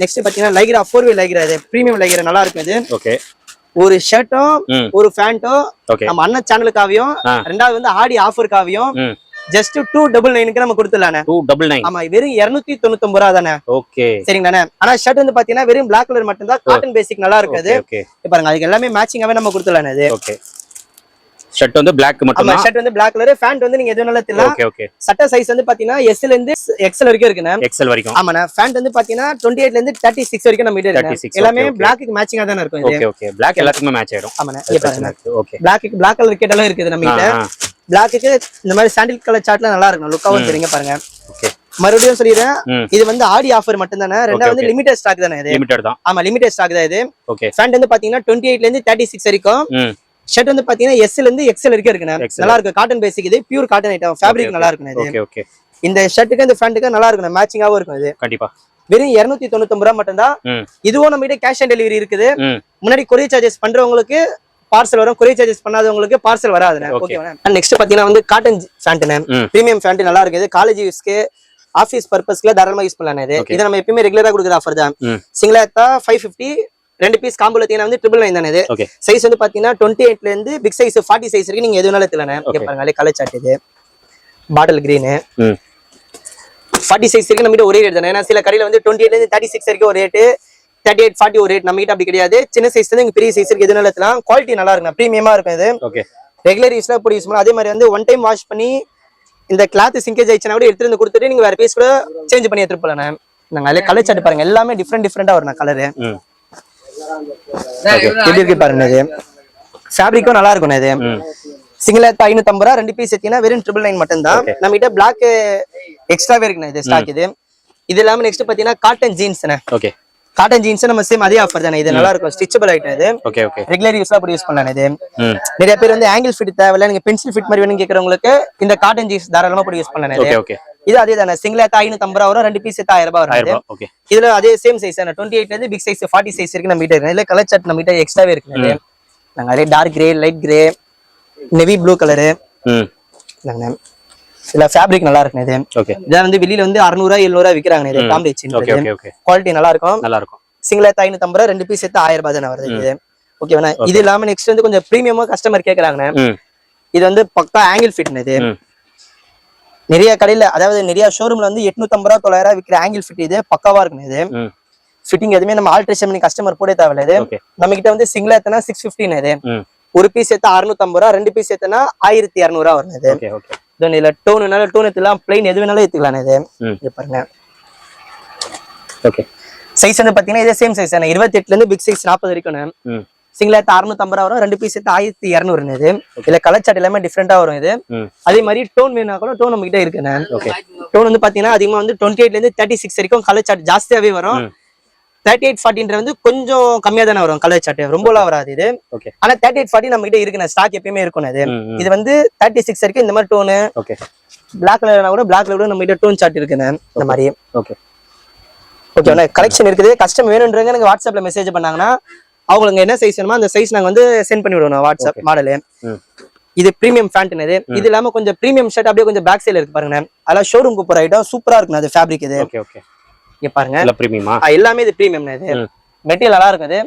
நெக்ஸ்ட் பாத்தீங்கன்னா லைக்ரா ஃபோர் வே லைக்ரா இது. பிரீமியம் லைக்ரா நல்லா இருக்கும் இது. ஓகே ஒரு ஷர்ட்டும் ஒரு பேண்ட்டும் ஓகே நம்ம அண்ணன் சேனலுக்காவையும் ஆ. ரெண்டாவது வந்து ஆடி ஆஃபருக்காவையும் ம். ஜஸ்ட் டூ டபுள் நைனுக்கு நம்ம கொடுத்துடலாண்ணே. டூ டபுள் நைன் ஆமா வெறும் இருநூத்தி தொண்ணூத்தி ரூபா தானே ஓகே சரிங்களாண்ணே ஆனா ஷர்ட் வந்து பாத்தீங்கன்னா வெறும் பிளாக் கலர் மட்டும் தான் காட்டன் பேசிக் நல்லா இருக்குது. பாருங்க அதுக்கு எல்லாமே மேட்சிங்காவே நம்ம கொடுத்துடலாம் இது. ஓகே ஷர்ட் வந்து பிளாக் மட்டும் தான் ஷர்ட் வந்து பிளாக் கலர் பேண்ட் வந்து நீங்க எது வேணாலும் தெரியலாம் ஓகே ஓகே சட்டை சைஸ் வந்து பாத்தீங்கன்னா எஸ்ல இருந்து எக்ஸல் வரைக்கும் இருக்குண்ணே எக்ஸல் வரைக்கும். ஆமாண்ணா பேண்ட் வந்து பாத்தீங்கன்னா டுவெண்ட்டி எயிட்ல இருந்து தேர்ட்டி சிக்ஸ் வரைக்கும் நம்ம 36, இருக்கு எல்லாமே. பிளாக்கு மேட்சிங்கா தானே இருக்கும் இது? ஓகே ஓகே பிளாக் எல்லாத்துக்குமே மேட்ச் ஆயிடும். ஆமாண்ணா ஓகே பிளாக்கு பிளாக் கலர் கேட்டாலும் இருக்குது நம்ம கிட்ட. பிளாக்குக்கு இந்த மாதிரி சாண்டில் கலர் சார்ட்ல நல்லா இருக்கும் லுக்காவும் தெரியுங்க பாருங்க. ஓகே மறுபடியும் சொல்லிடுறேன். இது வந்து ஆடி ஆஃபர் மட்டும் தானே ரெண்டாவது வந்து. லிமிடெட் ஸ்டாக் தானே இது? லிமிட்டட் தான். ஆமா லிமிடெட் ஸ்டாக் தான் இது. ஓகே பேண்ட் வந்து பாத்தீங்கன்னா டுவெண்ட்டி எயிட்ல இருந்து தேர்ட்டி சிக்ஸ் வரைக்கும். ம். ஷர்ட் வந்து பாத்தீங்கன்னா எஸ்ல இருந்து எக்ஸல் வரைக்கும் இருக்குண்ணே. நல்லா இருக்கு. காட்டன் பேசிக் இது பியூர் காட்டன் ஐட்டம் ஃபேப்ரிக் நல்லா ஓகே இந்த ஷர்ட்டுக்கு இந்த பேண்ட்டுக்கு நல்லா இருக்கும் மேட்சிங்காவும் இருக்கும் இது. கண்டிப்பா. வெறும் இருநூத்தி தொண்ணூத்தி ரூபா மட்டும்தான். ம். இதுவும் நம்ம கிட்ட கேஷ் ஆன் டெலிவரி இருக்குது. முன்னாடி கொரியர் சார்ஜஸ் பண்றவங்களுக்கு பார்சல் வரும். கொரியர் சார்ஜஸ் பண்ணாதவங்களுக்கு பார்சல் வராதுண்ணே. ஓகே நெக்ஸ்ட் பாத்தீங்கன்னா வந்து காட்டன் ஃபேண்ட்ண்ணே ம். பிரீமியம் ஃபேண்ட் நல்லா இருக்குது. காலேஜ் யூஸ்க்கு ஆஃபீஸ் பர்பஸ்க்குல தாராளமா யூஸ் பண்ணலாம் இது. நம்ம எப்பயுமே ரெகுலரா கொடுக்குற ஆஃபர் தான். சிங்கிளா எடுத்தா ஃபைவ் ஃபிஃப்டி ரெண்டு பீஸ் காம்போல தீனா வந்து ட்ரிபிள் நைன் தானே இது? சைஸ் வந்து பாத்தீங்கன்னா டுவெண்ட்டி எயிட்ல இருந்து பிக் சைஸ் ஃபார்ட்டி சைஸ் வரைக்கும் நீங்க எது வேணாலும் எடுத்துலாம் இங்க Okay. பாருங்க கலர் சார்ட் இது. பாட்டில் கிரீனு ஃபார்ட்டி சைஸ் வரைக்கும் நம்ம கிட்ட ஒரே ரேட் தானே. ஏன்னா சில கடையில வந்து டுவெண்ட்டி எயிட்ல இருந்து தேர்ட்டி சிக்ஸ் வரைக்கும் ஒரு ரேட்டு தேர்ட்டி எயிட் ஃபார்ட்டி ஒரு ரேட் நம்ம கிட்ட அப்படி கிடையாது. சின்ன சைஸ் இருந்து பெரிய சைஸ் இருக்கு எது வேணாலும் எடுத்துலாம் குவாலிட்டி நல்லா இருக்கும் ப்ரீமியமா இருக்கும் இது. ஓகே ரெகுலர் யூஸ்ல போட்டு யூஸ் பண்ணலாம் அதே மாதிரி வந்து ஒன் டைம் வாஷ் பண்ணி இந்த கிளாத் சிங்கேஜ் ஆயிடுச்சுனா கூட எடுத்துட்டு வந்து கொடுத்துட்டு நீங்க வேற பீஸ் கூட சேஞ்ச் பண்ணி எடுத்துட்டு போலாம் நாங்க அதில் கலர் சார்ட் பாருங்க. எல்லாமே டிஃப்ரெண்ட் டிஃப்ரெண்டா வரும் கலரு எப்படி இருக்கு பாருங்க இது. ஃபேப்ரிக்கும் நல்லா இருக்கும் இது. சிங்கிள் எடுத்து ஐநூத்தம்பது ரூபா ரெண்டு பீஸ் எடுத்தீங்கன்னா வெறும் ட்ரிபிள் நைன் மட்டும் தான். நம்ம கிட்ட பிளாக் எக்ஸ்ட்ராவே இருக்குண்ணே இது ஸ்டாக் இது. இது இல்லாம நெக்ஸ்ட் பாத்தீங்கன்னா காட்டன் ஜீன்ஸ்ண்ணே ஓகே காட்டன் ஜீன்ஸ் நம்ம சேம் அதே ஆஃபர் தானே. இது நல்லா இருக்கும் ஸ்டிச்சபிள் ஐட்டம் இது. ஓகே ஓகே ரெகுலர் யூஸ்ல அப்படி யூஸ் பண்ணலாம் இது. நிறைய பேர் வந்து ஆங்கிள் ஃபிட் தேவையில்ல. நீங்க பென்சில் ஃபிட் மாதிரி வேணும் கேக்குறவங்களுக்கு இந்த காட்டன் ஜீன்ஸ் தாராளமா போட்டு யூஸ் பண்ணலாம் இது. ஓகே ஓகே இது அதே தானே. சிங்கிள் எடுத்து ஐநூத்தம்பது ரூபா வரும். ரெண்டு பீஸ் ஆயிரம் ரூபாய் வரும் இதுல அதே சேம் சைஸ் தானே. டுவெண்ட்டி எயிட்ல இருந்து பிக் சைஸ் ஃபார்ட்டி சைஸ் இருக்கு நம்ம கிட்ட இருக்கு. இல்ல கலர் சார்ட் நம்ம கிட்ட எக்ஸ்ட்ராவே இருக்கு. நாங்க அதே dark grey light grey navy blue colour இல்ல ஃபேப்ரிக் நல்லா இருக்கும் இது. ஓகே இதான் வந்து வெளியில வந்து அறுநூறுவா எழுநூறுவா விக்கிறாங்க இது குவாலிட்டி நல்லா இருக்கும். நல்லா இருக்கும் சிங்கிள் ஐநூத்தம்பது ரூபா ரெண்டு பீஸ் எடுத்து ஆயிரம் ரூபாய் தானே வருது இது. ஓகேவா இது இல்லாம நெக்ஸ்ட் வந்து கொஞ்சம் ப்ரீமியமா கஸ்டமர் கேக்குறாங்க இது வந்து பக்கா ஆங்கிள் ஃபிட் இது. நிறைய கடையில அதாவது நிறைய ஷோரூம்ல வந்து எட்நூத்தம்பது ரூபா தொள்ளாயிரம் விற்கிற ஆங்கிள் ஃபிட் இது பக்காவா இருக்கும் இது. ஃபிட்டிங் எதுவுமே நம்ம ஆல்ட்ரேஷன் பண்ணி கஸ்டமர் போடே தேவையில்ல இது. நம்ம கிட்ட வந்து சிங்கிள் எத்தனா சிக்ஸ் பிப்டின் இது. ஒரு பீஸ் எடுத்தா அறுநூத்தம்பது ரூபா ரெண்டு பீஸ் எடுத்தனா ஆயிரத்தி இரநூறுவா வரும் இதோ இதுல டோன் வேணாலும் டோன் எடுத்துலாம் பிளைன் எது வேணாலும் எடுத்துக்கலாம் இது. பாருங்க. ஓகே சைஸ் வந்து பாத்தீங்கன்னா இதே சேம் சைஸ் தானே. இருபத்தி எட்டுல இருந்து பிக் சைஸ் நாற்பது வரைக்கும் ம். சிங்கிள் எடுத்து அறுநூத்தம்பது ரூபா வரும். ரெண்டு பீஸ் எடுத்து ஆயிரத்தி இரநூறு இது. இதுல கலர் சார்ட் எல்லாமே டிஃப்ரெண்டா வரும் இது. அதே மாதிரி டோன் வேணா கூட டோன் நம்ம கிட்ட இருக்குண்ணே ஓகே டோன் வந்து பாத்தீங்கன்னா அதிகமா வந்து டுவெண்ட்டி எயிட்ல இருந்து தேர்ட்டி சிக்ஸ் வரைக்கும் கலர் சார்ட் ஜாஸ்தியாவே வரும். தேர்ட்டி எயிட் ஃபார்ட்டின்ற வந்து கொஞ்சம் கம்மியா தானே வரும் கலர் சார்ட் ரொம்பலாம் வராது இது. ஓகே ஆனா தேர்ட்டி எயிட் ஃபார்ட்டி நம்ம கிட்ட இருக்குண்ணே ஸ்டாக் எப்பயுமே இருக்கும் இது ம் இது வந்து தேர்ட்டி சிக்ஸ் வரைக்கும் இந்த மாதிரி டோனு ஓகே பிளாக் கலர்னா கூட பிளாக் கலர் நம்ம கிட்ட டோன் சார்ட் இருக்குண்ணே இந்த மாதிரி. ஓகே ஓகே கலெக்ஷன் இருக்குது. கஸ்டம் வேணுன்றவங்க எனக்கு வாட்ஸ்அப்ல மெசேஜ் பண்ணாங்கன்னா அவங்களுக்கு என்ன சைஸ் வேணுமோ அந்த சைஸ் நாங்க வந்து சென்ட் பண்ணி விடுவோம் வாட்ஸ்அப் மாடலு இது பிரீமியம் ஃபேண்ட் இது. இது இல்லாம கொஞ்சம் பிரீமியம் ஷர்ட் அப்படியே கொஞ்சம் பேக் சைடுல இருக்கு பாருங்க அதெல்லாம் ஷோரூம் போற ஐட்டம் சூப்பரா இருக்கும் அது ஃபேப்ரிக் இது. ஓகே ஓகே இங்க பாருங்க. பிரீமியமா எல்லாமே இது பிரீமியம் இது. மெட்டீரியல் நல்லா இருக்கும் இது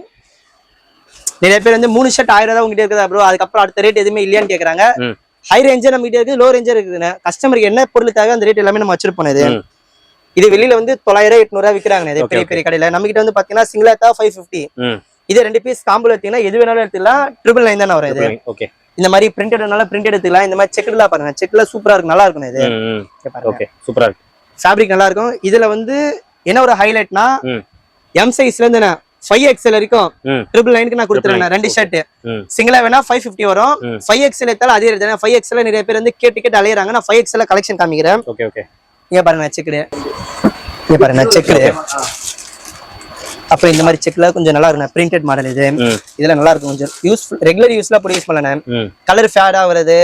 நிறைய பேர் வந்து மூணு ஷர்ட் ஆயிரம் ரூபாய் உங்ககிட்ட இருக்குதா ப்ரோ அதுக்கப்புறம் அடுத்த ரேட் எதுவுமே இல்லையான்னு கேக்குறாங்க. ஹை ரேஞ்சே நம்ம கிட்ட இருக்குது லோ ரேஞ்சே இருக்குதுண்ணே. கஸ்டமருக்கு என்ன பொருள் தேவை அந்த ரேட் எல்லாமே நம்ம வச்சிருப்போம் இது? இது வெளியில வந்து தொள்ளாயிரம் எட்நூறுவா விற்கிறாங்க இது பெரிய. பெரிய கடையில. நம்ம கிட்ட வந்து பாத்தீங்கன்னா சிங்கிள் ஃபைவ் ஃபிஃப்டி இதே ரெண்டு பீஸ் காம்போ எடுத்தீங்கன்னா எது வேணாலும் எடுத்துக்கலாம் ட்ரிபிள் நைன் தானே வரும் இது. ஓகே இந்த மாதிரி பிரிண்டட்னால பிரிண்ட் எடுத்துக்கலாம். இந்த மாதிரி செக்குலாம் பாருங்க செக்ல சூப்பரா இருக்கும் நல்லா இருக்கும் இது. ஓகே சூப்பரா இருக்கு. ஃபேப்ரிக் நல்லா இருக்கும். இதுல வந்து என்ன ஒரு ஹைலைட்னா எம் சைஸ்ல இருந்து ஃபைவ் எக்ஸ்எல் வரைக்கும் ட்ரிபிள் நைனுக்கு நான் கொடுத்துருவேன் ரெண்டு ஷர்ட் சிங்கிளா வேணா ஃபைவ் ஃபிஃப்டி வரும். ஃபைவ் எக்ஸ்எல் எடுத்தாலும் அதே ரேட் ஃபைவ் எக்ஸ்எல் நிறைய பேர் வந்து கேட்டு கேட்டு அலையிறாங்க. நான் ஃபைவ் எக்ஸ்எல் கலெக்ஷன் காமிக்கிறேன். Okay okay. இங்க பாருங்க செக்குடு இங்க பாருங்க செக்குடு அப்புறம் இந்த மாதிரி செக்ல கொஞ்சம் நல்லா இருக்கும். பிரிண்டட் மாடல் இது. ம். இதெல்லாம் நல்லா இருக்கும். கொஞ்சம் யூஸ்ஃபுல் ரெகுலர் யூஸ்ல போட்டு யூஸ் பண்ணலாம் ம். கலர் ஃபேட் ஆகுறது.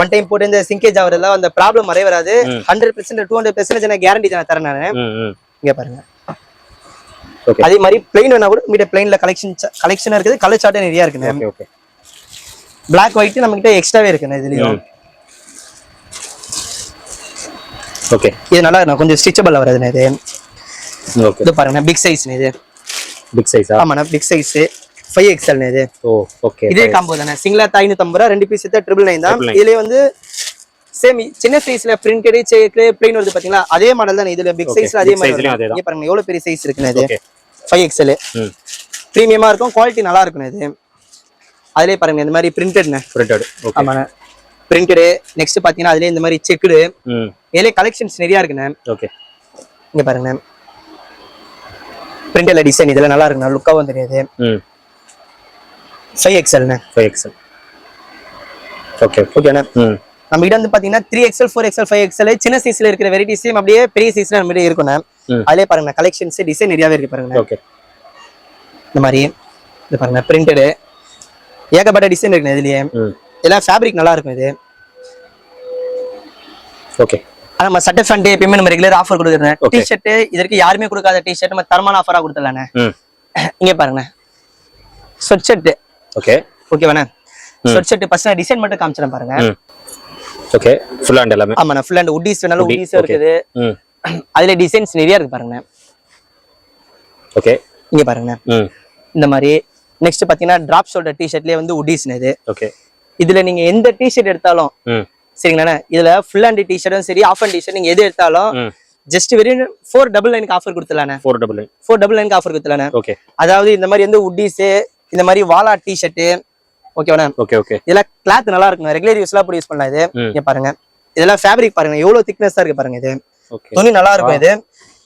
ஒன் டைம் போட்டு இந்த சிங்கேஜ் ஆகுறதுலாம் அந்த ப்ராப்ளம் வரைய வராது. Hundred percent two hundred percent நான் கேரண்டி தான் தரேன் நான். இங்க பாருங்க. ஓகே அதே மாதிரி பிளைன் வேணா கூட மீடிய பிளைன்ல கலெக்ஷன் கலெக்ஷன் இருக்குது கலர் சார்ட் நிறைய இருக்குண்ணே ஓகே ஓகே பிளாக் ஒயிட் நம்ம கிட்ட எக்ஸ்ட்ராவே இருக்குண்ணே இதுலயும். ஓகே இது நல்லா இருக்கும் கொஞ்சம் ஸ்டிச்சபிள் வருதுண்ணே இது. ஓகே இது பாருங்க பிக் சைஸ் இது. பிக் சைஸா ஆமாண்ணா பிக் சைஸ் ஃபைவ் எக்ஸ்எல் இது. ஓ ஓகே இதே காம்போ தானே. சிங்கிளா ஐநூத்தம்பது ரூபா ரெண்டு பீஸ் எடுத்தா ட்ரிபிள் நைன் தான். இதுலயே வந்து சேம் சின்ன சைஸ்ல பிரிண்டட் பிளைன் வருது பாத்தீங்களா? அதே மாடல் தான் இதுல பிக். சைஸ்ல அதே மாதிரி. இங்க பாருங்க எவ்வளவு பெரிய சைஸ் இது. ஓகே ஃபைவ் எக்ஸ்எல் ப்ரீமியமா இருக்கும் குவாலிட்டி நல்லா இருக்கும் இது. அதுலயே பாருங்க இந்த மாதிரி பிரிண்டட்ண்ணே பிரிண்டட் ஆமாண்ணே. பிரிண்டடு நெக்ஸ்ட் பாத்தீங்கன்னா அதுலயே இந்த மாதிரி செக்குடு இதுலயே கலெக்ஷன்ஸ் நிறைய இருக்குண்ணே. ஓகே இங்க பாருங்க. பிரிண்டர்ல டிசைன் இதெல்லாம் நல்லா இருக்குண்ணா லுக்காவும் தெரியாது. ஃபைவ் எக்ஸ்எல்ண்ணே ஃபைவ் எக்ஸல் ஓகே ஓகேண்ணே ம். நம்ம கிட்ட வந்து பாத்தீங்கன்னா three XL four XL five XL சின்ன சைஸ்ல இருக்கிற வெரைட்டிஸையும் அப்படியே பெரிய சைஸ்ல நம்ம கிட்ட இருக்குண்ணே ம். அதுலயே பாருங்க கலெக்ஷன்ஸ் டிசைன் நிறையாவே இருக்கு பாருங்க ஓகே இந்த மாதிரி இது பாருங்க பிரிண்டடு ஏகப்பட்ட டிசைன் இருக்குண்ணே இதுலயே. ம். இதெல்லாம் ஃபேப்ரிக் நல்லா இருக்கும் இது. ஓகே நம்ம சட்டை ஃபண்ட் எப்பயுமே நம்ம ரெகுலர் ஆஃபர் கொடுக்குறேன். டி ஷர்ட் இதற்கு யாருமே கொடுக்காத டி ஷர்ட் நம்ம தரமான ஆஃபரா கொடுத்துடலாண்ணே இங்க பாருங்க. ஸ்வெட் ஷர்ட் ஓகே ஓகேவாண்ணே ஸ்வெட் ஷர்ட் ஃபர்ஸ்ட் நான் டிசைன் மட்டும் காமிச்சிடறேன் பாருங்க. ஓகே ஃபுல் ஹேண்ட் எல்லாமே. ஆமாண்ணா ஃபுல் அண்ட் உட்டீஸ் வேணாலும் உட்டீஸும். இருக்குது. அதுல டிசைன்ஸ் நிறைய இருக்கு பாருங்க. ஓகே இங்க பாருங்க. இந்த மாதிரி நெக்ஸ்ட் பாத்தீங்கன்னா டிராப் ஷோல்டர் டி ஷர்ட்லயே வந்து உட்டீஸ் இது. ஓகே இதுல நீங்க எந்த டி ஷர்ட் எடுத்தாலும் சரிங்களாண்ணே? இதுல ஃபுல் அண்ட் டி ஷர்ட்டும் சரி ஆஃப் அண்ட் டி ஷர்ட் நீங்க எது எடுத்தாலும் ஜஸ்ட் வெறும் ஃபோர் டபுள் நைனுக்கு offer கொடுத்துலாண்ணே four double nine four double நைனுக்கு ஆஃபர் கொடுத்துலாண்ணே ஓகே அதாவது இந்த மாதிரி வந்து உட்டீஸ் இந்த மாதிரி வாலா டி ஷர்ட் ஓகேவாண்ணே ஓகே ஓகே இதெல்லாம் கிளாத் நல்லா இருக்கும் ரெகுலர் யூஸ்லாம் யூஸ் பண்ணலாம் இது. இங்க பாருங்க. இதெல்லாம் ஃபேப்ரிக் பாருங்க. எவ்வளவு திக்னஸ் இருக்கு பாருங்க இது. துணி நல்லா இருக்கும் இது.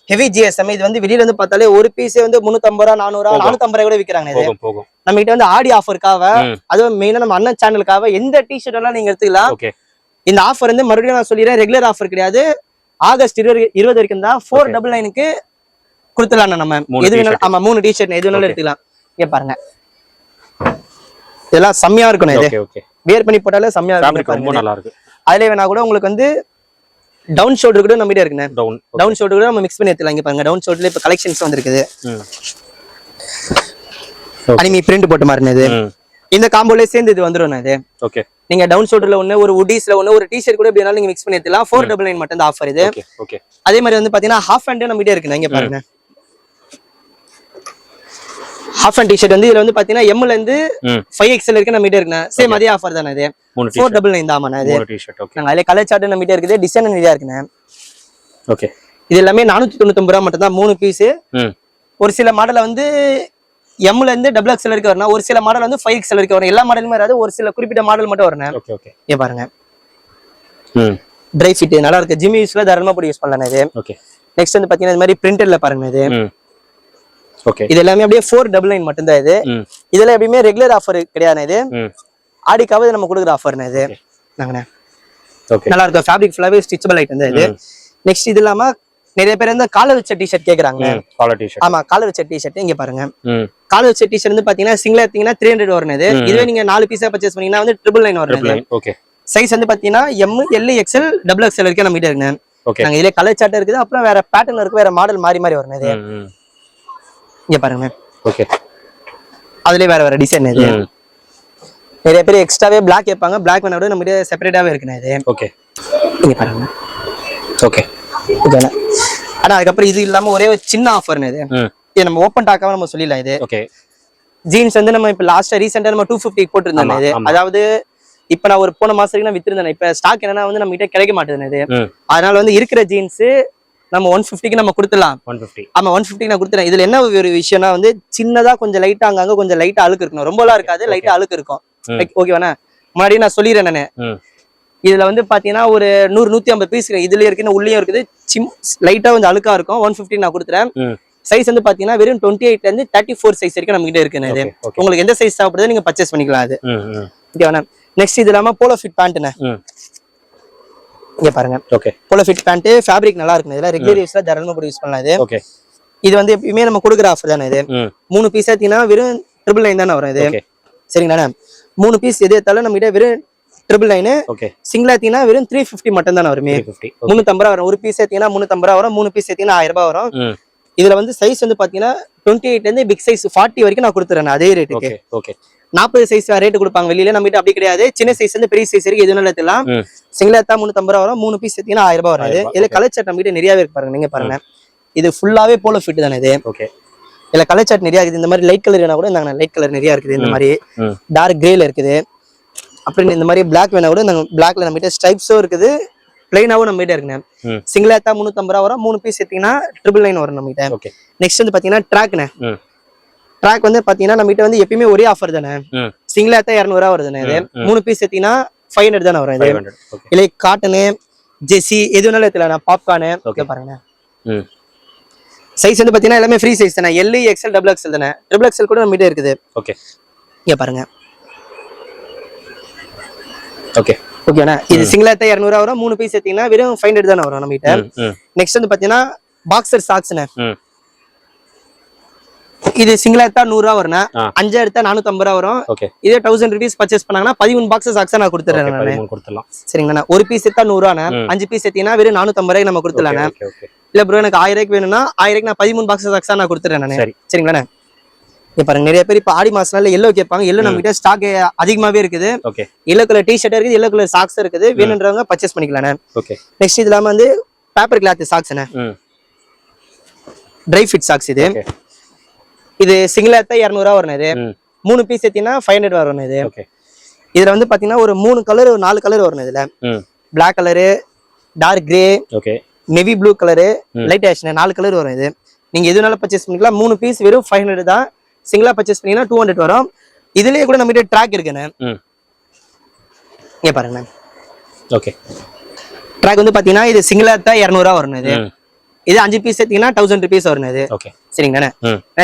ஹெவி ஜிஎஸ்எம் இது வந்து வெளியில இருந்து பார்த்தாலே ஒரு பீஸே வந்து முன்னூத்தம்பது ரூபா நானூறு ரூபா. நானூத்தம்பது ரூபா கூட விக்கிறாங்க இது. நம்ம கிட்ட வந்து ஆடி ஆஃபருக்காக அதுவும் மெயினா நம்ம அண்ணன் சேனலுக்காக எந்த டிஷர்ட் எல்லாம் நீங்க எடுத்துக்கலாம். இந்த ஆஃபர் வந்து மறுபடியும் நான் சொல்லிடுறேன். ரெகுலர் ஆஃபர் கிடையாது. ஆகஸ்ட் இருபது இருபது வரைக்கும் தான் ஃபோர். டபுள் நைனுக்கு கொடுத்துடலாம் நம்ம. எது வேணாலும். ஆமா மூணு டிஷர்ட் எது வேணாலும். எடுத்துக்கலாம். இங்க பாருங்க. இதெல்லாம் செம்மையா இருக்கணும் இது. வேர் பண்ணி போட்டாலே செம்மையா இருக்கும் ரொம்ப நல்லா இருக்கு. அதுல வேணா கூட உங்களுக்கு வந்து டவுன் ஷோல்டர் கூட நம்ம இருக்குண்ணே. டவுன் டவுன் ஷோல்டர் கூட நம்ம மிக்ஸ் பண்ணி எடுத்துலாம் இங்க பாருங்க. டவுன் ஷோல்டர்ல இப்ப கலெக்ஷன்ஸ் வந்திருக்குது. அனிமி பிரிண்ட் போட்ட மாதிரி இது. ம். இந்த காம்போல சேர்ந்து இது வந்துடும் இது. ஓகே நீங்க டவுன் ஷோல்டர்ல ஒண்ணு ஒரு உட்டீஸ்ல ஒண்ணு ஒரு டிஷர்ட் கூட எப்படி வேணாலும் நீங்க மிக்ஸ் பண்ணி எடுத்துலாம் ஃபோர் டபுள் நைன் மட்டும் தான் ஆஃபர் இது. அதே மாதிரி வந்து பாத்தீங்கன்னா ஹாஃப் ஹேண்ட் நம்ம இருக்குண்ணே இங்க பாருங்க. ஹாஃப் ஹேண்ட் டிஷர்ட் வந்து இதுல வந்து பாத்தீங்கன்னா எம்ல இருந்து ஃபைவ் எக்ஸ்எல் இருக்கு நம்ம கிட்ட இருக்குண்ணே. சேம் அதே ஆஃபர் தானே இது? ஃபோர் டபுள் நைன் தான் ஆமாண்ணே இது. நாங்க அதுல கலர் சார்ட் நம்ம கிட்ட இருக்குது. டிசைன் நிறையா இருக்குண்ணே. ஓகே இது எல்லாமே நானூத்தி தொண்ணூத்தொம்பது ரூபா மட்டும் தான் மூணு பீஸ் ஒரு சில மாடல வந்து எம்ல இருந்து டபுள் எக்ஸ்எல் வரைக்கும் வரணும் ஒரு சில மாடல் வந்து ஃபைவ் எக்ஸ்எல் வரைக்கும் வரும். எல்லா மாடலுமே வராது. ஒரு சில குறிப்பிட்ட மாடல் மட்டும் வரணும் ஓகே பாருங்க. ட்ரை ஃபிட் நல்லா இருக்கு. ஜிம் யூஸ்ல தாராளமா போட்டு யூஸ் பண்ணலாம் இது. ஓகே நெக்ஸ்ட் வந்து பாத்தீங்கன்னா இந்த மாதிரி பிரிண்டர்ல பாருங்க இது. இது எல்லாமே அப்படியே ஃபோர் டபுள் நைன் மட்டும்தான் இது. இதுல எப்பயுமே ரெகுலர் ஆஃபர் கிடையாது இது. ஆடிக்காவது நம்ம கொடுக்குற ஆஃபர்னு இது. நாங்கண்ணே ஓகே நல்லா இருக்கும். ஃபேப்ரிக் ஃபுல்லாவே ஸ்டிச்சபிள் ஐட்டம் தான் இது. நெக்ஸ்ட் இது இல்லாம நிறைய பேர் வந்து காலர் வச்ச டிஷர்ட் கேக்குறாங்க ம். காலர் டிஷர்ட் ஆமா காலர் வச்ச டிஷர்ட் இங்க பாருங்க. காலர் வச்ச டிஷர்ட் வந்து பாத்தீங்கன்னா சிங்கிள் எடுத்தீங்கன்னா த்ரீ ஹண்ட்ரட் வரும் இது. இதுவே நீங்க நாலு பீஸா பர்ச்சேஸ் பண்ணீங்கன்னா வந்து ட்ரிபிள் நைன் வரும் ஓகே சைஸ் வந்து பாத்தீங்கன்னா M L XL double XL வரைக்கும் நம்ம கிட்ட இருக்குங்க ஓகே நாங்க இதுல கலர் சார்ட் இருக்குது. அப்புறம் வேற பேட்டர்ன் இருக்கு வேற மாடல் மாறி மாறி வரும் இது. இங்க பாருங்க. ஓகே அதுலயே வேற வேற டிசைன் இது. நிறைய பேர் எக்ஸ்ட்ராவே பிளாக் கேட்பாங்க. பிளாக் வேணா கூட நம்ம கிட்ட செப்பரேட்டாவே இருக்குண்ணே இது. ஓகே இங்க பாருங்க. ஓகே ஓகேண்ணா ஆனா அதுக்கப்புறம் இது இல்லாம ஒரே ஒரு சின்ன ஆஃபர்னு இது. இது நம்ம ஓப்பன் டாக்காம நம்ம சொல்லிடலாம் இது. ஓகே ஜீன்ஸ் வந்து நம்ம இப்ப லாஸ்டா ரீசெண்டா நம்ம டூ ஃபிஃப்டி போட்டிருந்தோம் இது. அதாவது இப்ப நான் ஒரு போன மாசம் வரைக்கும் நான் வித்திருந்தேன் இப்ப ஸ்டாக் என்னன்னா வந்து நம்ம கிட்ட கிடைக்க மாட்டேங்குது அதனால வந்து இருக்கிற ஜீன்ஸ் நம்ம ஒன் ஃபிஃப்டிக்கு நம்ம கொடுத்துடலாம். ஒன் ஃபிஃப்டி ஆமா ஒன் ஃபிஃப்டிக்கு நான் கொடுத்துறேன் இதுல என்ன ஒரு விஷயம்னா வந்து சின்னதா கொஞ்சம் லைட்டா அங்கங்க கொஞ்சம் லைட்டா அழுக்கு இருக்கணும். ரொம்பலாம் இருக்காது லைட்டா அழுக்கு இருக்கும். ஓகேவாண்ணா முன்னாடி நான் சொல்லிடுறேன் நானு. இதுல வந்து பாத்தீங்கன்னா ஒரு நூறு நூத்தி ஐம்பது பீஸ் இதுலயும் இருக்குது உள்ளேயும் இருக்குது. சிம் லைட்டா கொஞ்சம் அழுக்கா இருக்கும். ஒன் ஃபிஃப்டி நான் கொடுத்துறேன். சைஸ் வந்து பாத்தீங்கன்னா வெறும் டுவெண்ட்டி எயிட்ல இருந்து தேர்ட்டி ஃபோர் சைஸ் வரைக்கும் நம்ம கிட்ட ஓகே உங்களுக்கு எந்த சைஸ் தேவைப்படுதோ நீங்க பர்ச்சேஸ் பண்ணிக்கலாம் அது. ஓகேவாண்ணே நெக்ஸ்ட் இது இல்லாம போலோ ஃபிட் பேண்ட்ண்ணே இங்க பாருங்க. Okay polo fit pant fabric நல்லா இருக்குண்ணே. இதெல்லாம் ரெகுலர் யூஸ்ல தாராளமா போட்டு யூஸ் பண்ணலாம் இது. ஓகே இது வந்து எப்பயுமே நம்ம கொடுக்குற ஆஃபர் தானே இது. மூணு பீஸ் ஏத்தீங்கன்னா வெறும் ட்ரிபிள் நைன் தானே வரும் இது. ஓகே சரிங்களாண்ணே. மூணு பீஸ் எது ஏத்தாலும் நம்ம கிட்ட வெறும் ட்ரிபிள் நைனு ஓகே சிங்கிள் ஏத்தீங்கன்னா வெறும் த்ரீ ஃபிஃப்டி மட்டும் தானே வருமே முந்நூத்தம்பது ரூபா வரும். ஒரு பீஸ் ஏத்தீங்கன்னா முந்நூத்தம்பது ரூபா வரும். மூணு பீஸ் ஏத்தீங்கன்னா ஆயிரம் ரூபாய் வரும். இதுல வந்து சைஸ் வந்து பாத்தீங்கன்னா டுவெண்ட்டி எயிட்ல இருந்து பிக் சைஸ் ஃபார்ட்டி வரைக்கும் நான் கொடுத்துறேன் அதே ரேட்டுக்கு ஓகே ஓகே நாற்பது சைஸ் ரேட் கொடுப்பாங்க. வெளியில நம்ம கிட்ட அப்படி கிடையாது. சின்ன சைஸ் வந்து பெரிய சைஸ் வரைக்கும் எதுவும் எடுத்துலாம் சிங்கிள் ஏத்தா முந்நூத்தம்பது ரூபா வரும். மூணு பீஸ் ஏத்தீங்கன்னா ஆயிரம் ரூபாய் ரூபாய், இதுல கலர் சட் நம்ம கிட்ட நிறையவே இருக்கு பாருங்க. நீங்க பாருங்க. இது ஃபுல்லாவே போலோ ஃபிட் தானே இது? ஓகே இதுல கலர் சார்ட் நிறைய இருக்குது. இந்த மாதிரி லைட் கலர் வேணா கூட நாங்க லைட் கலர் நிறைய இருக்குது. இந்த மாதிரி டார்க் கிரேல இருக்குது. அப்புறம் இந்த மாதிரி பிளாக் வேணா கூட நாங்க பிளாக்ல நம்ம கிட்ட ஸ்ட்ரைப்ஸும் இருக்குது. பிளைனாவும் நம்ம கிட்ட இருக்குண்ணே. சிங்கிள் ஏத்தா முந்நூத்தம்பது ரூபா வரும். மூணு பீஸ் எடுத்தீங்கன்னா ட்ரிபிள் நைன் வரும் நம்ம கிட்ட. நெக்ஸ்ட் வந்து பாத்தீங்கன்னா ட்ராக்ண்ணே ட்ராக் வந்து பாத்தீங்கன்னா நம்ம கிட்ட வந்து எப்பயுமே ஒரே ஆஃபர் தானே. சிங்கிள் ஏத்தா இரநூறுவா வருதுண்ணே இது. மூணு பீஸ் எடுத்தீங்கன்னா ஃபைவ் ஹண்ட்ரட் தானே வரும் இது. இல்லை காட்டனு ஜெர்சி எது வேணாலும் எடுத்துலாம் பாப்கார்னு Okay. பாருங்க ம். சைஸ் வந்து பாத்தீங்கன்னா எல்லாமே ஃப்ரீ சைஸ் தானே. எல் எக்ஸ்எல் டபுள் எக்ஸ்எல் தானே. ட்ரிபிள் எக்ஸ்எல் கூட நம்ம கிட்ட இருக்குது. ஓகே இங்க பாருங்க. ஓகே ஓகேண்ணா இது சிங்கிள் ஏத்தா இரநூறுவா வரும் மூணு பீஸ் எடுத்தீங்கன்னா வெறும் ஃபைவ் ஹண்ட்ரட் தானே வரும் நம்ம கிட்ட நெக்ஸ்ட் வந்து பாத்தீங்கன்னா பாக்ஸர் சாக்ஸ்ண்ணே இது சிங்கிள் எடுத்தா நூறுரூவா வரும்ண்ணா. ஆ. அஞ்சு எடுத்தா நானூத்தம்பது ரூபா வரும். இதே தௌசண்ட் ருபீஸ் பர்ச்சேஸ் பண்ணாங்கன்னா பதிமூணு பாக்ஸஸ் சாக்ஸா நான் கொடுத்துறேன் கொடுத்துடலாம். சரிங்கண்ணா. ஒரு பீஸ் எடுத்தா நூறுவாண்ணா ம். அஞ்சு பீஸ் எடுத்தீங்கன்னா வெறும் நானூத்தம்பது ரூபாய்க்கு நம்ம ஓகே இல்ல ப்ரோ எனக்கு ஆயிரம் ரூபாய்க்கு வேணும்னா ஆயிரம் ரூபாய்க்கு நான் பதிமூணு பாக்ஸஸ் சாக்ஸா நான் கொடுத்துறேன் நான் சரி. சரிங்களாண்ணே. இப்ப பாருங்க நிறைய பேர் இப்ப ஆடி மாசம்னால எல்லோ கேட்பாங்க. எல்லோ நம்ம கிட்ட ஸ்டாக் அதிகமாவே இருக்குது. Okay. Yellow colour T shirt இருக்குது எல்லோ கலர் சாக்ஸ் இருக்குது. வேணுன்றவங்க பர்ச்சேஸ் பண்ணிக்கலாண்ணே. ஓகே. நெக்ஸ்ட் இது இல்லாம வந்து பேப்பர் கிளாத் சாக்ஸ்ண்ணே ட்ரை ஃபிட் சாக்ஸ் இது. இது சிங்கிள் ஏத்தா இரநூறுவா வரும் இது. மூணு பீஸ் எடுத்தீங்கன்னா ஃபைவ் ஹண்ட்ரட் வரும் இது. ஓகே. இதுல வந்து பாத்தீங்கன்னா ஒரு மூணு கலர் ஒரு நாலு கலர் வரும் இதுல. Black colour dark grey okay. Navy blue colour. Light ash நாலு கலர் வரும் இது. நீங்க எதுனாலும் பர்ச்சேஸ் பண்ணிக்கலாம். மூணு பீஸ் வெறும் ஃபைவ் ஹண்ட்ரட் தான். சிங்கிளா பர்ச்சேஸ் பண்ணீங்கன்னா டூ ஹண்ட்ரட் வரும். இதுலயே கூட நம்ம கிட்ட ட்ராக் இருக்குண்ணே இங்க பாருங்க ஓகே ட்ராக் வந்து பாத்தீங்கன்னா இது சிங்கிளா தான் இரநூறுவா வரும் இது. இது அஞ்சு பீஸ் எடுத்தீங்கன்னா தௌசண்ட் ருபீஸ் வரும் இது. ஓகே சரிங்கண்ணே.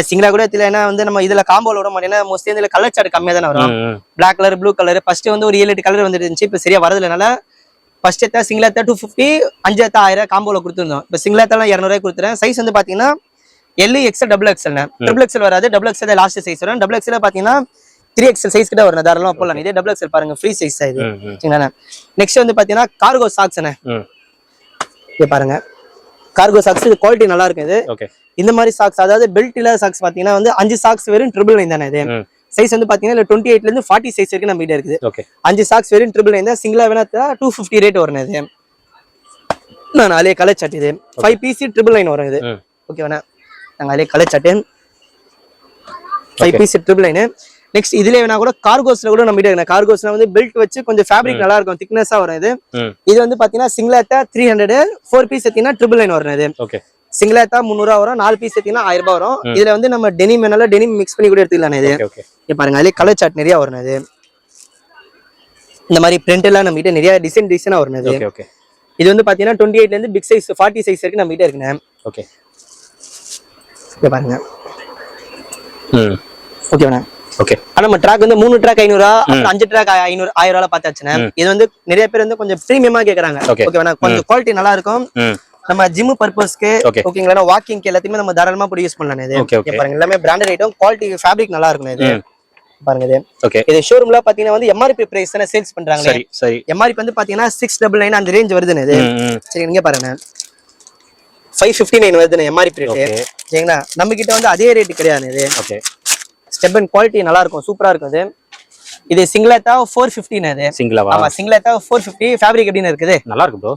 சிங்கிளா கூட இதுல ஏன்னா வந்து நம்ம இதுல காம்போல விட மாட்டேன்னா மோஸ்ட்லி இதுல கலர் சார்ட் கம்மியா தானே வரும். Black colour blue colour first வந்து ஒரு ஏழு எட்டு கலர் வந்துட்டு இருந்துச்சு இப்போ சரியா வரதுனால ஃபர்ஸ்ட் எத்தா சிங்கிள் எத்தா டூ ஃபிஃப்டி அஞ்சு எத்தா ஆயிரம் காம்போல கொடுத்துருந்தோம். இப்போ சிங்கிள் எத்தா இரநூறுவாய் கொடுத்துறேன். சைஸ் வந்து பாத்தீங்கன்னா L XL double XL double XL வராது. டபுள் எக்ஸ்எல் லாஸ்ட் சைஸ் வரும். டபுள் எக்ஸ்எல் பாத்தீங்கன்னா த்ரீ எக்ஸ்எல் சைஸ் கிட்ட வரும். தாராளமா போடலாம். இதே டபுள் எக்ஸ்எல் பாருங்க. ஃப்ரீ சைஸ் இது. நெக்ஸ்ட் வந்து பாத்தீங்கன்னா கார்கோ சாக்ஸ் இது பாருங்க. கார்கோ சாக்ஸ் இது குவாலிட்டி நல்லா இருக்கு இது. இந்த மாதிரி சாக்ஸ் அதாவது பெல்ட் இல்லாத சாக்ஸ் பாத்தீங்கன்னா வந்து அஞ்சு சாக்ஸ் வெறும் ட்ரிபிள் நைன் தானே இது. சைஸ் வந்து பாத்தீங்கன்னா டுவெண்ட்டி எயிட்ல இருந்து ஃபார்ட்டி சைஸ் வரைக்கும் நம்ம கிட்ட இருக்குது. அஞ்சு சாக்ஸ் வெறும் ட்ரிபிள் நைன் தான். சிங்கிளா வேணா டூ ஃபிஃப்டி ரேட் வரும் இது. நான் அதே கலர் சட் இது. ஃபைவ் பிசி ட்ரிபிள் நைன் வரும் இது. ம். ஓகே வேணா நாங்கள் அதே கலர் சட்டு five. Piece triple nine next இதுல வேணா கூட கார்கோஸ்ல கூட நம்ம கிட்ட கார்கோஸ்ல வந்து பெல்ட் வச்சு கொஞ்சம் ஃபேப்ரிக் நல்லா இருக்கும் திக்னஸா வரும் இது. இது வந்து பாத்தீங்கன்னா சிங்கிளா எடுத்தா த்ரீ ஹண்ட்ரட் ஃபோர் பீஸ் எடுத்தீங்கன்னா ட்ரிபிள் நைன் வரும் இது. ஓகே சிங்கிளா எடுத்தா முந்நூறுவா வரும் நாலு பீஸ் எடுத்தீங்கன்னா ஆயிரம் ரூபாய் வரும். இதுல வந்து நம்ம டெனிம் வேணாலும் டெனிம் மிக்ஸ் பண்ணி கூட எடுத்துக்கலாம் இது. பாருங்க அதுலயே கலர் சார்ட் நிறைய வரும் இது. இந்த மாதிரி பிரிண்ட் எல்லாம் நம்ம கிட்ட நிறைய டிசைன் டிசைனா வரும் இது. இது வந்து பாத்தீங்கன்னா டுவெண்ட்டி எயிட்ல இருந்து பிக் சைஸ் ஃபார்ட்டி சைஸ் வரைக்கும் நம்ம கிட்ட இருக்குண்ணே. ஓகே இங்க பாருங்க. ஓகேண்ணா ஓகே ஆனா நம்ம ட்ராக் வந்து மூணு ட்ராக் அப்புறம் அஞ்சு ட்ராக் ஐநூறு ஆயிரம் ரூபாய் பார்த்தாச்சுண்ணே இது வந்து நிறைய பேர் வந்து கொஞ்சம் ப்ரீமியமா கேக்குறாங்க. ஓகேவா கொஞ்சம் குவாலிட்டி நல்லா இருக்கும் நம்ம ஜிம் பர்பஸ்க்கு. ஓகேங்களா வாக்கிங் எல்லாத்தையுமே நம்ம தாராளமா போட்டு யூஸ் பண்ணலாம் இது. இங்க பாருங்க எல்லாமே பிராண்டட் ஐட்டம் குவாலிட்டி ஃபேப்ரிக் நல்லா இருக்கும் இது. பாருங்க இது. ஓகே இது ஷோரூம்ல பாத்தீங்கன்னா வந்து எம்ஆர்பி பிரைஸ் தானே சேல்ஸ் பண்றாங்களே. சரி சரி. எம்ஆர்பி வந்து பாத்தீங்கன்னா சிக்ஸ் டபுள் நைன் அந்த ரேஞ்ச் வருதுன்னு இது. சரி நீங்க பாருங்க. ஃபைவ் ஃபிஃப்டி நைன் வருதுன்னு எம்ஆர்பி ரேட்டு சரிங்களா? நம்ம கிட்ட வந்து அதே ரேட் கிடையாது இது. ஓகே ஸ்டெப் அண்ட் குவாலிட்டி நல்லா இருக்கும் சூப்பரா இருக்கும் இது இது சிங்கிளேத்தா ஃபோர் ஃபிஃப்டின்னு இது. சிங்கிளாவா? ஆமா சிங்கிளேத்தா ஃபோர் ஃபிஃப்டி ஃபேப்ரிக் எப்படின்னு இருக்குது? நல்லா இருக்கு ப்ரோ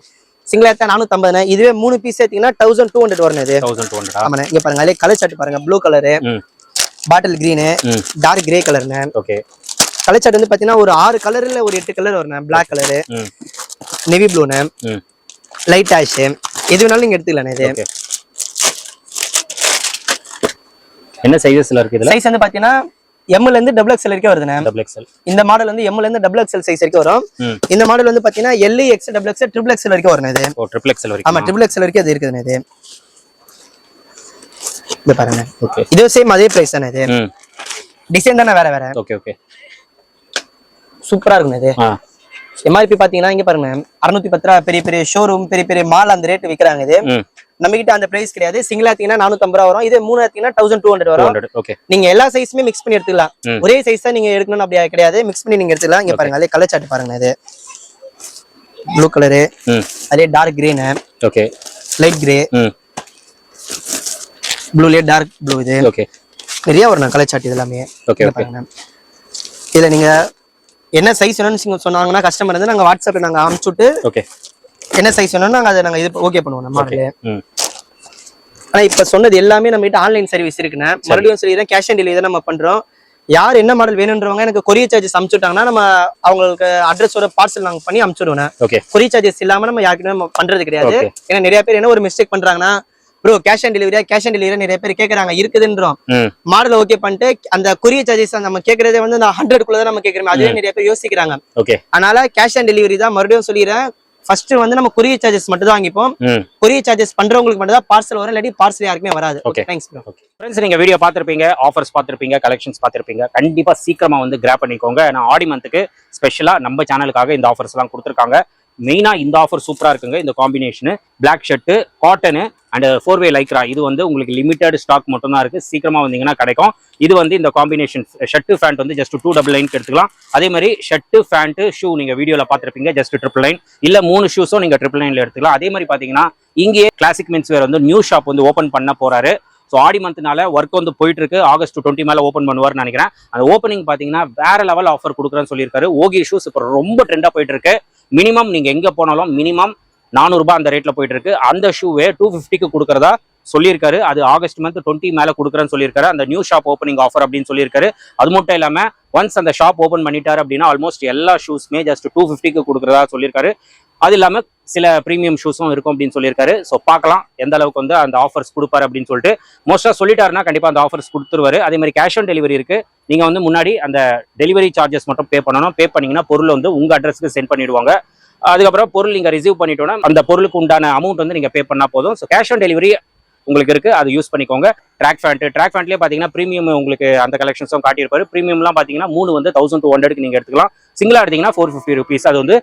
சிங்கிளேத்தா நானூத்தம்பதுண்ணே இதுவே மூணு பீஸ் எடுத்தீங்கன்னா தௌசண்ட் டூ ஹண்ட்ரட் வரும் இது. தௌசண்ட் டூ ஹண்ட்ரடா ஆமாண்ணே இங்க பாருங்க அதே கலர் சார்ட் பாருங்க blue colour bottle green dark grey கலர்ண்ணே okay colour chart வந்து பாத்தீங்கன்னா ஒரு ஆறு கலர்ல ஒரு எட்டு கலர் வரும் பிளாக் கலரு நெவி ப்ளூண்ணே ம். லைட் ஆஷ் எது வேணாலும் நீங்க எடுத்துக்கலாம் இது. என்ன சைஸஸ்ல இருக்கு இதுல? சைஸ் வந்து பாத்தீங்கன்னா எம்ல இருந்து டபுள் எக்ஸ்எல் வரைக்கும் வருதுண்ணே. டபுள் எக்ஸ்எல் இந்த மாடல் வந்து எம்ல இருந்து டபுள் எக்ஸ்எல் சைஸ் வரைக்கும் வரும். இந்த மாடல் வந்து பாத்தீங்கன்னா L X double X triple XL வரைக்கும் வரும் இது. ஓ ட்ரிபிள் எக்ஸ்எல் ஆமா வரைக்கும் ட்ரிபிள் எக்ஸ்எல் வரைக்கும் அது இருக்குதுண்ணே இது. இது பாருங்க. ஓகே இது சேம் அதே பிரைஸ் தானே இது. டிசைன் தானே வேற வேற. ஓகே ஓகே சூப்பரா இருக்கும் இது. எம்ஆர்பி பாத்தீங்கன்னா இங்க பாருங்க அறுநூத்தி பத்து ரூபா பெரிய பெரிய ஷோரூம் பெரிய பெரிய மால் அந்த ரேட் விக்கிறாங்க இது. நம்ம கிட்ட அந்த பிரைஸ் கிடையாது. சிங்கிள் ஆத்தீங்கன்னா நானூத்தம்பது ரூபா வரும். இது மூணு ஆத்தீங்கன்னா தௌசண்ட் டூ ஹண்ட்ரட் வரும். நீங்க எல்லா சைஸுமே மிக்ஸ் பண்ணி எடுத்துக்கலாம். ஒரே சைஸ் தான் நீங்க எடுக்கணும்னு அப்படியே கிடையாது. மிக்ஸ் பண்ணி நீங்க எடுத்துக்கலாம். இங்க பாருங்க அதே கலர் சார்ட் பாருங்க இது. ப்ளூ கலரு அதே dark green okay light grey ப்ளூலயே dark blue இது. ஓகே நிறைய வரும் கலர் சார்ட் இது எல்லாமே ஓகே இதுல நீங்க என்ன சைஸ் வேணும்னு சொன்னாங்கன்னா கஸ்டமர் வந்து நாங்க வாட்ஸ்அப்ல நாங்க அனுப்பிச்சுட்டு ஓகே என்ன சைஸ் வேணும்னு நாங்க அதை நாங்க இது ஓகே பண்ணுவோம் நம்ம ஆனா இப்ப சொன்னது எல்லாமே நம்ம கிட்ட ஆன்லைன் சர்வீஸ் இருக்குண்ணே. மறுபடியும் சொல்லி கேஷ் ஆன் டெலிவரி தான் நம்ம பண்றோம். யார் என்ன மாடல் வேணுன்றவங்க எனக்கு கொரியர் சார்ஜஸ் அனுப்பிச்சுட்டாங்கன்னா நம்ம அவங்களுக்கு அட்ரஸோட பார்சல் நாங்க பண்ணி அனுப்பிச்சுடுவோம் ஓகே கொரியர் சார்ஜஸ் இல்லாம நம்ம யாருக்குமே நம்ம பண்றது கிடையாது. ஏன்னா நிறைய பேர் என்ன ஒரு மிஸ்டேக் பண்றாங்கன்னா ப்ரோ கேஷ் ஆன் டெலிவரியா கேஷ் ஆன் டெலிவரியா நிறைய பேர் கேக்குறாங்க இருக்குதுன்றோம். மாடல் ஓகே பண்ணிட்டு அந்த கொரியர் சார்ஜஸ் நம்ம கேக்குறதே வந்து அந்த ஹண்ட்ரட் குள்ள தான் நம்ம கேக்குறோம் அதுவே நிறைய பேர் யோசிக்கிறாங்க. அதனால கேஷ் ஆன் டெலிவரி தான் மறுபடியும் சொல்லிடுறேன். ஃபர்ஸ்ட் வந்து நம்ம கொரியர் சார்ஜஸ் மட்டும் தான் வாங்கிப்போம். ம். கொரியர் சார்ஜஸ் பண்றவங்களுக்கு மட்டும் தான் பார்சல் வரும் இல்லாட்டி பார்சல் யாருக்குமே வராது. ஓகே தேங்க்ஸ் ஃப்ரெண்ட்ஸ் நீங்க வீடியோ பார்த்திருப்பீங்க ஆஃபர்ஸ் பார்த்திருப்பீங்க கலெக்ஷன்ஸ் பார்த்திருப்பீங்க கண்டிப்பா சீக்கிரமா வந்து கிராப் பண்ணிக்கோங்க. ஏன்னா ஆடி மந்த்துக்கு ஸ்பெஷலா நம்ம சேனலுக்காக இந்த ஆஃபர்ஸ் எல்லாம் கொடுத்துருக்காங்க. மெயினாக இந்த ஆஃபர் சூப்பராக இருக்குங்க. இந்த combination black shirt cotton and four way lycra இது வந்து உங்களுக்கு லிமிட்டட் ஸ்டாக் மட்டும்தான் இருக்குது சீக்கிரமாக வந்தீங்கன்னா கிடைக்கும். இது வந்து இந்த காம்பினேஷன் ஷர்ட்டு ஃபேண்ட் வந்து ஜஸ்ட் டூ டபுள் லைன் எடுத்துக்கலாம். அதே மாதிரி ஷர்ட்டு ஃபேண்ட்டு ஷூ நீங்கள் வீடியோவில் பார்த்துருப்பீங்க. ஜஸ்ட் ட்ரிபிள் லைன் இல்லை மூணு ஷூஸும் நீங்கள் ட்ரிபிள் லைனில் எடுத்துக்கலாம். அதே மாதிரி பார்த்தீங்கன்னா இங்கேயே கிளாசிக் மென்ஸ் வேர் வந்து நியூ ஷாப் வந்து ஓப்பன் பண்ண போறாரு. ஸோ ஆடி மந்த்னால ஒர்க் வந்து போயிட்டு இருக்கு ஆகஸ்ட் டுவெண்ட்டி மேலே ஓப்பன் பண்ணுவார்னு நினைக்கிறேன். அந்த ஓப்பனிங் பார்த்தீங்கன்னா வேற லெவல் ஆஃபர் கொடுக்குறேன்னு சொல்லியிருக்காரு. ஓகி ஷூஸ் இப்போ ரொம்ப ட்ரெண்டாக போயிட்டு இருக்கு மினிமம் நீங்க எங்க போனாலும் மினிமம் நானூறுபா அந்த ரேட்ல போயிட்டு இருக்கு அந்த ஷூவே டூ ஃபிஃப்டிக்கு கொடுக்குறதா சொல்லியிருக்காரு. அது ஆகஸ்ட் மந்த் டுவெண்ட்டி மேல கொடுக்குறேன்னு சொல்லியிருக்காரு. அந்த நியூ ஷாப் ஓப்பனிங் ஆஃபர் அப்படின்னு சொல்லியிருக்காரு. அது மட்டும் இல்லாம ஒன்ஸ் அந்த ஷாப் ஓப்பன் பண்ணிட்டாரு அப்படின்னா ஆல்மோஸ்ட் எல்லா ஷூஸ்மே ஜஸ்ட் டூ ஃபிஃப்டிக்கு கொடுக்குறதா சொல்லியிருக்காரு. அது இல்லாமல் சில ப்ரீமியம் ஷூஸும் இருக்கும் அப்படின்னு சொல்லியிருக்காரு. ஸோ பார்க்கலாம் எந்த அளவுக்கு வந்து அந்த ஆஃபர்ஸ் கொடுப்பாரு அப்படின்னு சொல்லிட்டு. மோஸ்ட்டாக சொல்லிட்டாருன்னா கண்டிப்பாக அந்த ஆஃபர்ஸ் கொடுத்துருவாரு. அதே மாதிரி கேஷ் ஆன் டெலிவரி இருக்கு. நீங்கள் வந்து முன்னாடி அந்த டெலிவரி சார்ஜஸ் மட்டும் பே பண்ணணும். பே பண்ணீங்கன்னா பொருள் வந்து உங்க அட்ரஸ்க்கு சென்ட் பண்ணிடுவாங்க. அதுக்கப்புறம் பொருள் நீங்கள் ரிசீவ் பண்ணிட்டோன்னா அந்த பொருளுக்கு உண்டான அமௌண்ட் வந்து நீங்கள் பே பண்ணா போதும். ஸோ கேஷ் ஆன் டெலிவரி உங்களுக்கு இருக்கு அது யூஸ் பண்ணிக்கோங்க. ட்ராக் ஃபேண்ட் ட்ராக் ஃபேண்ட்லேயே பார்த்தீங்கன்னா ப்ரீமியம் உங்களுக்கு அந்த கலெக்ஷன்ஸும் காட்டியிருப்பாரு. ப்ரீமியம்லாம் பார்த்தீங்கன்னா மூணு வந்து தௌசண்ட் டூ ஹண்ட்ரட்க்கு நீங்கள் எடுத்துக்கலாம். சிங்கிளாக எடுத்தீங்கன்னா ஃபோர் ஃபிஃப்டி ருபீஸ் அது வந்து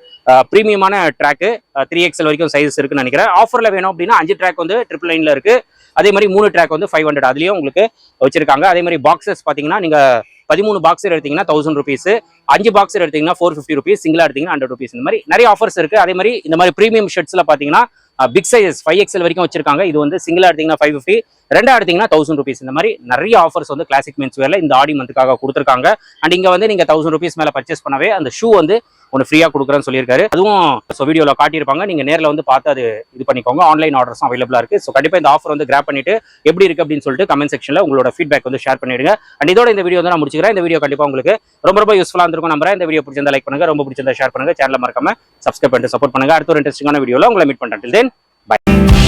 ப்ரீமியமான ட்ராக்கு த்ரீ எக்ஸல் வரைக்கும் சைஸ் இருக்குன்னு நினைக்கிறேன். ஆஃபரில் வேணும் அப்படின்னா அஞ்சு ட்ராக் வந்து ட்ரிபிள் லைனில் இருக்கு. அதே மாதிரி மூணு ட்ராக் வந்து ஃபைவ் ஹண்ட்ரட் அதுலேயும் உங்களுக்கு வச்சிருக்காங்க. அதே மாதிரி பாக்ஸஸ் பார்த்தீங்கன்னா நீங்கள் பதிமூணு பாக்ஸ் எடுத்தீங்கன்னா தௌசண்ட் ருபீஸ் அஞ்சு பாக்ஸ் எடுத்தீங்கன்னா ஃபோர் ஃபிஃப்டி ருபீஸ் சிங்கிளா எடுத்தீங்கன்னா ஹண்ட்ரட் ருபீஸ் இந்த மாதிரி நிறைய ஆஃபர்ஸ் இருக்கு. அதே மாதிரி இந்த மாதிரி ப்ரீமியம் ஷெட்ஸ்ல பாத்தீங்கன்னா பிக் சைஸ் ஃபைவ் எக்ஸல் வரைக்கும் வச்சிருக்காங்க. இது வந்து சிங்கிளா எடுத்தீங்கன்னா ஃபைவ் ஃபிஃப்டி ரெண்டா எடுத்தீங்கன்னா தௌசண்ட் ருபீஸ் இந்த மாதிரி நிறைய ஆஃபர்ஸ் வந்து கிளாசிக் மென்ஸ் வேர்ல இந்த ஆடி மந்த்துக்காக கொடுத்துருக்காங்க. அண்ட் இங்க வந்து நீங்க தௌசண்ட் ருபீஸ் மேல பர்ச்சேஸ் பண்ணவே அந்த ஷூ வந்து ஒன்று ஃப்ரீயாக கொடுக்குறேன்னு சொல்லியிருக்காரு. அதுவும் ஸோ வீடியோவில் காட்டியிருப்பாங்க. நீங்க நேரில் வந்து பார்த்து அது இது பண்ணிக்கோங்க. ஆன்லைன் ஆர்டர்ஸும் அவைலபிளாக இருக்குது ஸோ கண்டிப்பாக இந்த ஆஃபர் வந்து கிராப் பண்ணிட்டு எப்படி இருக்கு அப்படின்னு சொல்லிட்டு கமெண்ட் செக்ஷனில் உங்களோட ஃபீட்பேக் வந்து ஷேர் பண்ணிடுங்க. அண்ட் இதோட இந்த வீடியோ வந்து நான் முடிச்சுக்கிறேன். இந்த வீடியோ கண்டிப்பாக உங்களுக்கு ரொம்ப ரொம்ப யூஸ்ஃபுல்லாக இருந்திருக்கும் நம்புறேன். இந்த வீடியோ பிடிச்சிருந்தா லைக் பண்ணுங்கள் ரொம்ப பிடிச்சிருந்தா ஷேர் பண்ணுங்கள் சேனலில் மறக்காம சப்ஸ்கிரைப் பண்ணிட்டு சப்போர்ட் பண்ணுங்க. அடுத்த ஒரு இன்ட்ரெஸ்டிங்கான வீடியோவில் உங்களை மீட் பண்ணுறேன் தென் பை